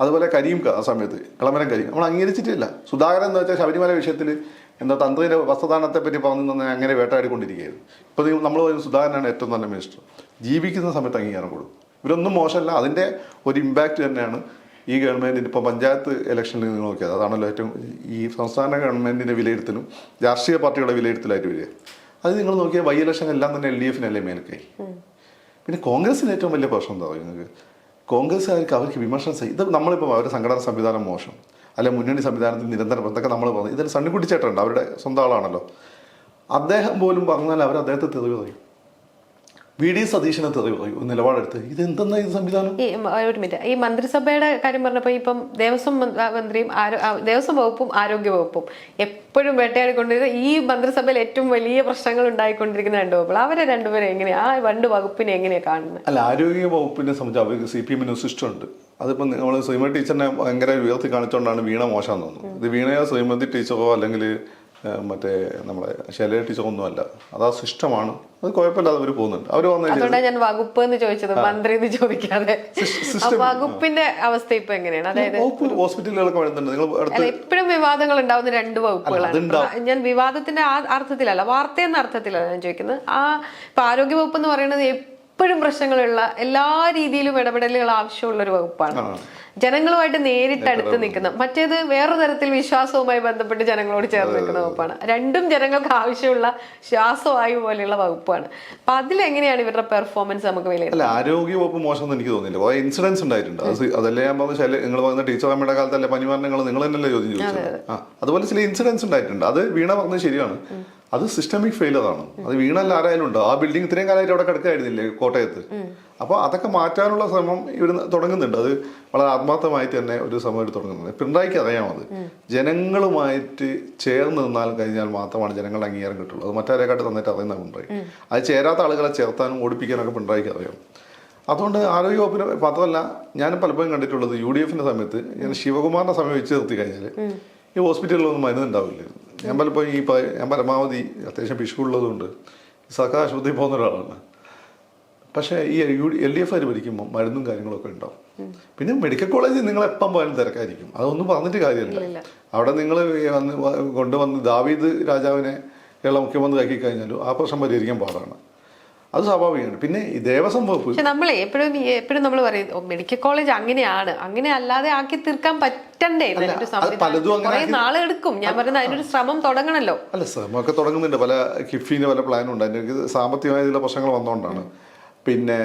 അതുപോലെ കരീം ക- ആ സമയത്ത് കളമരം കരീം നമ്മൾ അംഗീകരിച്ചിട്ടില്ല. സുധാകരൻ എന്ന് വെച്ചാൽ ശബരിമല വിഷയത്തിൽ എന്താ തന്ത്രിയുടെ വസ്ത്രദാനത്തെ പറ്റി പറഞ്ഞു തന്നെ അങ്ങനെ വേട്ടാടിക്കൊണ്ടിരിക്കുകയായിരുന്നു ഇപ്പോൾ നമ്മൾ സുധാകരനാണ് ഏറ്റവും നല്ല മിനിസ്റ്റർ ജീവിക്കുന്ന സമയത്ത് അംഗീകാരം കൊടുക്കും. ഇവരൊന്നും മോശമല്ല. അതിന്റെ ഒരു ഇമ്പാക്റ്റ് തന്നെയാണ് ഈ ഗവൺമെന്റിന് ഇപ്പോൾ പഞ്ചായത്ത് ഇലക്ഷനിൽ നിങ്ങൾ നോക്കിയത് അതാണല്ലോ ഏറ്റവും ഈ സംസ്ഥാന ഗവൺമെന്റിന്റെ വിലയിരുത്തലും രാഷ്ട്രീയ പാർട്ടികളുടെ വിലയിരുത്തലായിട്ട് വരിക. അത് നിങ്ങൾ നോക്കിയാൽ വൈ ഇലക്ഷൻ എല്ലാം തന്നെ എൽ ഡി എഫിനല്ലേ മേൽക്കായി പിന്നെ കോൺഗ്രസിന് ഏറ്റവും വലിയ പ്രശ്നം എന്താ നിങ്ങൾക്ക് കോൺഗ്രസ്സുകാർക്ക് അവർക്ക് വിമർശനം ഇത് നമ്മളിപ്പോൾ അവരുടെ സംഘടന സംവിധാനം മോശം. അല്ലെ മുന്നണി സംവിധാനത്തിൽ നിരന്തരം എന്നൊക്കെ നമ്മൾ പറഞ്ഞു. ഇതിൽ സണ്ണിക്കുട്ടി ചേട്ടനുണ്ട് അവരുടെ സ്വന്തം ആളാണല്ലോ. അദ്ദേഹം പോലും പറഞ്ഞാൽ അവർ അദ്ദേഹത്തെ തെറി പറയും. വി ഡി സതീശനെ തെറി പറയും നിലപാടെടുത്ത്. ഇത് എന്തെന്നാ ഇത് സംവിധാനം? ഈ ഒരു മിനിറ്റ്. ഈ മന്ത്രിസഭയുടെ കാര്യം പറഞ്ഞപ്പോൾ ഇപ്പം ദേവസ്വം മന്ത്രിയും ദേവസ്വം വകുപ്പും ആരോഗ്യ വകുപ്പും എപ്പോഴും വേട്ടയാടിക്കൊണ്ടിരുന്ന ഈ മന്ത്രിസഭയിൽ ഏറ്റവും വലിയ പ്രശ്നങ്ങൾ ഉണ്ടായിക്കൊണ്ടിരിക്കുന്ന രണ്ട് വകുപ്പുകൾ അവരെ രണ്ടുപേരെ എങ്ങനെയാ ആ രണ്ട് വകുപ്പിനെ എങ്ങനെയാ കാണുന്നത് അല്ല ആരോഗ്യ വകുപ്പിനെ സംബന്ധിച്ച് അവർക്ക് സി പി എമ്മിന് സിസ്റ്റമുണ്ട് അതിപ്പോൾ നമ്മൾ ശ്രീമതി ടീച്ചറിനെ ഭയങ്കര ഉയർത്തി കാണിച്ചുകൊണ്ടാണ് വീണ മോശം തോന്നുന്നത് ഇത് വീണയോ ശ്രീമതി ടീച്ചറോ അല്ലെങ്കിൽ മറ്റേ നമ്മുടെ ശൈലജ ടീച്ചറോ ഒന്നുമല്ല അത് ആ സിസ്റ്റമാണ്. അത് കുഴപ്പമില്ലാതെ അവർ പോകുന്നുണ്ട്. അവർ വന്നു ഞാൻ വകുപ്പ് എന്ന് ചോദിച്ചത്. മന്ത്രി എന്ന് ചോദിക്കാതെ. വകുപ്പിന്റെ അവസ്ഥ ഇപ്പൊ എങ്ങനെയാണ്? അതായത് ഹോസ്പിറ്റലുകളൊക്കെ വരുന്നുണ്ട്. നിങ്ങൾ എപ്പോഴും വിവാദങ്ങൾ ഉണ്ടാവുന്ന രണ്ട് വകുപ്പുകളാണ്. ഞാൻ വിവാദത്തിന്റെ ആ അർത്ഥത്തിലല്ല വാർത്ത എന്ന അർത്ഥത്തിലല്ല ഞാൻ ചോദിക്കുന്നത്. ആ ഇപ്പൊ ആരോഗ്യ വകുപ്പ് എന്ന് പറയുന്നത് എപ്പോഴും പ്രശ്നങ്ങളുള്ള എല്ലാ രീതിയിലും ഇടപെടലുകൾ ആവശ്യമുള്ള ഒരു വകുപ്പാണ്. ജനങ്ങളുമായിട്ട് നേരിട്ട് അടുത്ത് നിൽക്കുന്ന മറ്റേത് വേറൊരു തരത്തിൽ വിശ്വാസവുമായി ബന്ധപ്പെട്ട് ജനങ്ങളോട് ചേർന്ന് നിൽക്കുന്ന വകുപ്പാണ്. രണ്ടും ജനങ്ങൾക്ക് ആവശ്യമുള്ള ശ്വാസവായു പോലെയുള്ള വകുപ്പാണ്. അപ്പൊ അതിലെങ്ങനെയാണ് ഇവരുടെ പെർഫോമൻസ് നമുക്ക് വിലയിരുത്തുന്നത് ആരോഗ്യ വകുപ്പ് മോശം എനിക്ക് തോന്നിയില്ല. കുറെ ഇൻസിഡൻസ് ഉണ്ടായിട്ടുണ്ട്. അതല്ലേ ഞാൻ പറഞ്ഞ ശൈല നിങ്ങൾ പറയുന്ന ടീച്ചർ അമ്മയുടെ കാലത്തല്ലേ പനിമാരണങ്ങൾ നിങ്ങൾ തന്നെയല്ലേ ചോദ്യം ചോദിച്ചത്? അതുപോലെ ചില ഇൻസിഡൻസ് ഉണ്ടായിട്ടുണ്ട്. അത് വീണ പറഞ്ഞത് ശരിയാണ്. അത് സിസ്റ്റമിക് ഫെയിലർ ആണ്. അത് വീണല്ല ആരായാലും ഉണ്ട്. ആ ബിൽഡിംഗ് ഇത്രയും കാലമായിട്ട് അവിടെ കിടക്കായിരുന്നില്ലേ കോട്ടയത്ത്? അപ്പോൾ അതൊക്കെ മാറ്റാനുള്ള ശ്രമം ഇവർ തുടങ്ങുന്നുണ്ട്. അത് വളരെ ആത്മാർത്ഥമായി തന്നെ ഒരു ശ്രമം ഇവർ തുടങ്ങുന്നത് പിണറായിക്ക് അറിയാം അത്. ജനങ്ങളുമായിട്ട് ചേർന്ന് നിന്നാൽ കഴിഞ്ഞാൽ മാത്രമാണ് ജനങ്ങളുടെ അംഗീകാരം കിട്ടുള്ളൂ. അത് മറ്റാരെക്കാട്ട് തന്നിട്ട് അറിയുന്ന പിണറായി. അത് ചേരാത്ത ആളുകളെ ചേർത്താനും ഓടിപ്പിക്കാനൊക്കെ പിണറായിക്ക് അറിയാം. അതുകൊണ്ട് ആരോഗ്യ വകുപ്പിന് മാത്രമല്ല ഞാൻ പലപ്പോഴും കണ്ടിട്ടുള്ളത് യു ഡി എഫിന്റെ സമയത്ത് ഞാൻ ശിവകുമാറിന്റെ സമയം വെച്ച് നിർത്തി കഴിഞ്ഞാൽ ഈ ഹോസ്പിറ്റലിലൊന്നും മരുന്നുണ്ടാവില്ലായിരുന്നു ഞാൻ പലപ്പോഴും ഈ ഞാൻ പരമാവധി അത്യാവശ്യം പിശുള്ളതുകൊണ്ട് സർക്കാർ ആശുപത്രിയിൽ പോകുന്ന ഒരാളാണ്. പക്ഷേ ഈ യു എൽ ഡി എഫ് ആര് ഭരിക്കുമ്പോൾ മരുന്നും കാര്യങ്ങളൊക്കെ ഉണ്ടാവും. പിന്നെ മെഡിക്കൽ കോളേജിൽ നിങ്ങൾ എപ്പം പോയാലും തിരക്കായിരിക്കും. അതൊന്നും പറഞ്ഞിട്ട് കാര്യമില്ല. അവിടെ നിങ്ങൾ വന്ന് കൊണ്ടുവന്ന് ദാവീദ് രാജാവിനെ കേരള മുഖ്യമന്ത്രി ആക്കി കഴിഞ്ഞാലും ആ പ്രശ്നം പരിഹരിക്കാൻ പാടാണ്. അത് സ്വാഭാവികമാണ്. പിന്നെ ഈ ദേവസ്വം വകുപ്പ് പക്ഷെ നമ്മളെ എപ്പോഴും എപ്പോഴും നമ്മൾ പറയും മെഡിക്കൽ കോളേജ് അങ്ങനെയാണ്. അങ്ങനെ അല്ലാതെ ആക്കി തീർക്കാൻ പറ്റണ്ടേ? പലതും അങ്ങനെ നാളെ എടുക്കും. ഞാൻ പറയുന്നത് അതിനൊരു ശ്രമം തുടങ്ങണല്ലോ. അല്ല ശ്രമമൊക്കെ തുടങ്ങുന്നുണ്ട്. പല കിഫിന്റെ പല പ്ലാനും ഉണ്ട് അതിന് സാമ്പത്തികമായ ചില പ്രശ്നങ്ങൾ വന്നുകൊണ്ടാണ് പിന്നെ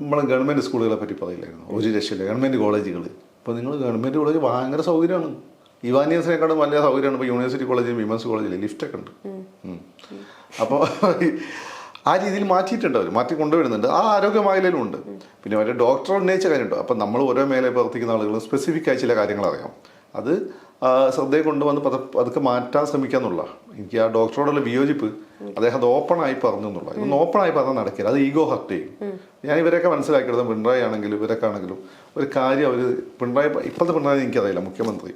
നമ്മൾ ഗവൺമെന്റ് സ്കൂളുകളെ പറ്റി പറയില്ലായിരുന്നു. ഒരു രക്ഷയില്ല. ഗവൺമെന്റ് കോളേജുകൾ ഇപ്പോൾ നിങ്ങൾ ഗവൺമെന്റ് കോളേജ് ഭയങ്കര സൗകര്യമാണ്. ഇവാനിയസിനെക്കാളും വലിയ സൗകര്യമാണ്. ഇപ്പോൾ യൂണിവേഴ്സിറ്റി കോളേജിലും വിമൻസ് കോളേജിൽ ലിഫ്റ്റൊക്കെ ഉണ്ട്. അപ്പോൾ ആ രീതിയിൽ മാറ്റിയിട്ടുണ്ട് അവർ മാറ്റി കൊണ്ടുവരുന്നുണ്ട്. ആ ആരോഗ്യ മേഖലയിലും ഉണ്ട്. പിന്നെ മറ്റേ ഡോക്ടർ ഉന്നയിച്ച കാര്യമുണ്ട്. അപ്പം നമ്മൾ ഓരോ മേഖലയിൽ പ്രവർത്തിക്കുന്ന ആളുകൾ സ്പെസിഫിക് ആയി ചില കാര്യങ്ങൾ അറിയാം അത് ശ്രദ്ധയെ കൊണ്ടുവന്ന് പത അതൊക്കെ മാറ്റാൻ ശ്രമിക്കുക എന്നുള്ള. എനിക്ക് ആ ഡോക്ടറോടുള്ള വിയോജിപ്പ് അദ്ദേഹം അത് ഓപ്പൺ ആയി പറഞ്ഞു എന്നുള്ള. ഇതൊന്നും ഓപ്പൺ ആയി പറഞ്ഞാൽ നടക്കില്ല. അത് ഈഗോ ഹർട്ട് ചെയ്യും. ഞാൻ ഇവരൊക്കെ മനസ്സിലാക്കിയത് പിണറായി ആണെങ്കിലും ഇവരൊക്കെ ആണെങ്കിലും ഒരു കാര്യം അവർ പിണറായി ഇപ്പോഴത്തെ പിണറായി എനിക്കറിയില്ല മുഖ്യമന്ത്രി.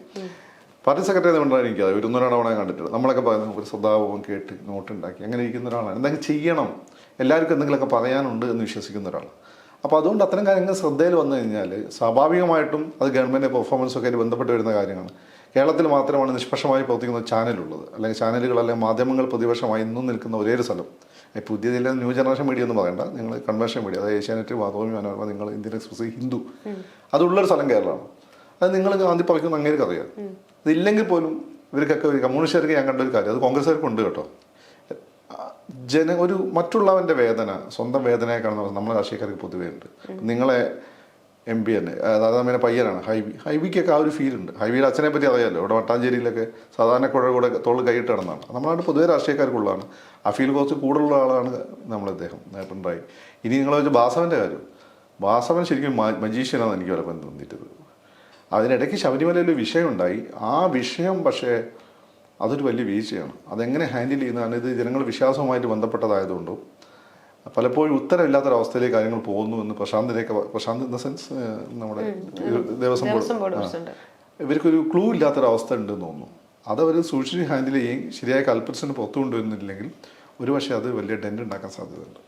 പാർട്ടി സെക്രട്ടറി പിണറായി എനിക്കത് ഒരു അവിടെ കണ്ടിട്ടുണ്ട്. നമ്മളൊക്കെ പറയുന്നത് ഒരു സ്വഭാവം കേട്ട് നോട്ടുണ്ടാക്കി അങ്ങനെ ഇരിക്കുന്ന ഒരാളാണ്. എന്തെങ്കിലും ചെയ്യണം. എല്ലാവർക്കും എന്തെങ്കിലുമൊക്കെ പറയാനുണ്ട് എന്ന് വിശ്വസിക്കുന്ന ഒരാൾ അപ്പോൾ അതുകൊണ്ട് അത്തരം കാര്യങ്ങൾ ശ്രദ്ധയിൽ വന്നു കഴിഞ്ഞാൽ സ്വാഭാവികമായിട്ടും അത് ഗവൺമെന്റ് പെർഫോമൻസൊക്കെ ആയിട്ട് ബന്ധപ്പെട്ട് വരുന്ന കാര്യമാണ് കേരളത്തിൽ മാത്രമാണ് നിഷ്പക്ഷമായി പ്രവർത്തിക്കുന്ന ചാനലുള്ളത്. അല്ലെങ്കിൽ ചാനലുകൾ അല്ലെങ്കിൽ മാധ്യമങ്ങൾ പ്രതിപക്ഷമായി ഇന്നും നിൽക്കുന്ന ഒരേ ഒരു സ്ഥലം. ഈ പുതിയ ജില്ല ന്യൂ ജനറേഷൻ മീഡിയ എന്ന് പറയണ്ട. നിങ്ങൾ കൺവെൻഷൻ മീഡിയ അതായത് ഏഷ്യാനെറ്റ് മാതൃഭൂമി മനോരമ നിങ്ങൾ ഇന്ത്യൻ എക്സ്പ്രസ് ഹിന്ദു. അതുള്ളൊരു സ്ഥലം കേരളമാണ്. അത് നിങ്ങൾ ഗാന്ധി പറയുന്ന അങ്ങേർക്ക് അറിയാം. ഇതില്ലെങ്കിൽ പോലും ഇവർക്കൊക്കെ ഒരു കമ്മ്യൂണിസ്റ്റുകാർക്ക് ഞാൻ കണ്ട ഒരു കാര്യം അത് കോൺഗ്രസ്സുകാർക്ക് ഉണ്ട് കേട്ടോ. ജന ഒരു മറ്റുള്ളവന്റെ വേദന സ്വന്തം വേദനയെ കാണുന്ന നമ്മുടെ രാഷ്ട്രീയക്കാർക്ക് പൊതുവേ ഉണ്ട്. നിങ്ങളെ എം പി തന്നെ അതായത് നമ്മുടെ പയ്യനാണ് ഹൈബി ഹൈബിക്കൊക്കെ ആ ഒരു ഫീൽ ഉണ്ട്. ഹൈബിയുടെ അച്ഛനെ പറ്റി അറിയാമല്ലോ ഇവിടെ വട്ടാഞ്ചേരിയിലൊക്കെ സാധാരണ കുഴ കൂടെ തോൾ കൈയിട്ട് നടന്നതാണ്. നമ്മളാണ് പൊതുവേ രാഷ്ട്രീയക്കാർക്കുള്ളതാണ്. ആ ഫീൽ കുറച്ച് കൂടുതലുള്ള ആളാണ് നമ്മൾ ഇദ്ദേഹം പിണറായി ഇനി നിങ്ങളെ വെച്ച് ബാസവന്റെ കാര്യം ബാസവൻ ശരിക്കും മജീഷ്യനാണെന്ന് എനിക്ക് വരപ്പം തോന്നിയിട്ടത് അതിനിടയ്ക്ക് ശബരിമലയിൽ ഒരു വിഷയം ഉണ്ടായി ആ വിഷയം പക്ഷേ അതൊരു വലിയ വീഴ്ചയാണ്. അതെങ്ങനെ ഹാൻഡിൽ ചെയ്യുന്നതാണ് ഇത് ജനങ്ങൾ വിശ്വാസവുമായിട്ട് ബന്ധപ്പെട്ടതായതുകൊണ്ടും. പലപ്പോഴും ഉത്തരവില്ലാത്തൊരവസ്ഥയിലേക്ക് കാര്യങ്ങൾ പോകുന്നു എന്ന് പ്രശാന്തിനെയൊക്കെ പ്രശാന്ത് ഇൻ ദ സെൻസ് നമ്മുടെ ദേവസ്വം ബോർഡ് ഇവർക്കൊരു ക്ലൂ ഇല്ലാത്തൊരവസ്ഥ ഉണ്ടെന്ന് തോന്നുന്നു. അതവർ സൂക്ഷിച്ച് ഹാൻഡിൽ ചെയ്യുകയും ശരിയായ കൽപ്പറ്റിന് പുറത്തു കൊണ്ടുവരുന്നില്ലെങ്കിൽ ഒരുപക്ഷെ അത് വലിയ ഡെന്റ് ഉണ്ടാക്കാൻ സാധ്യതയുണ്ട്.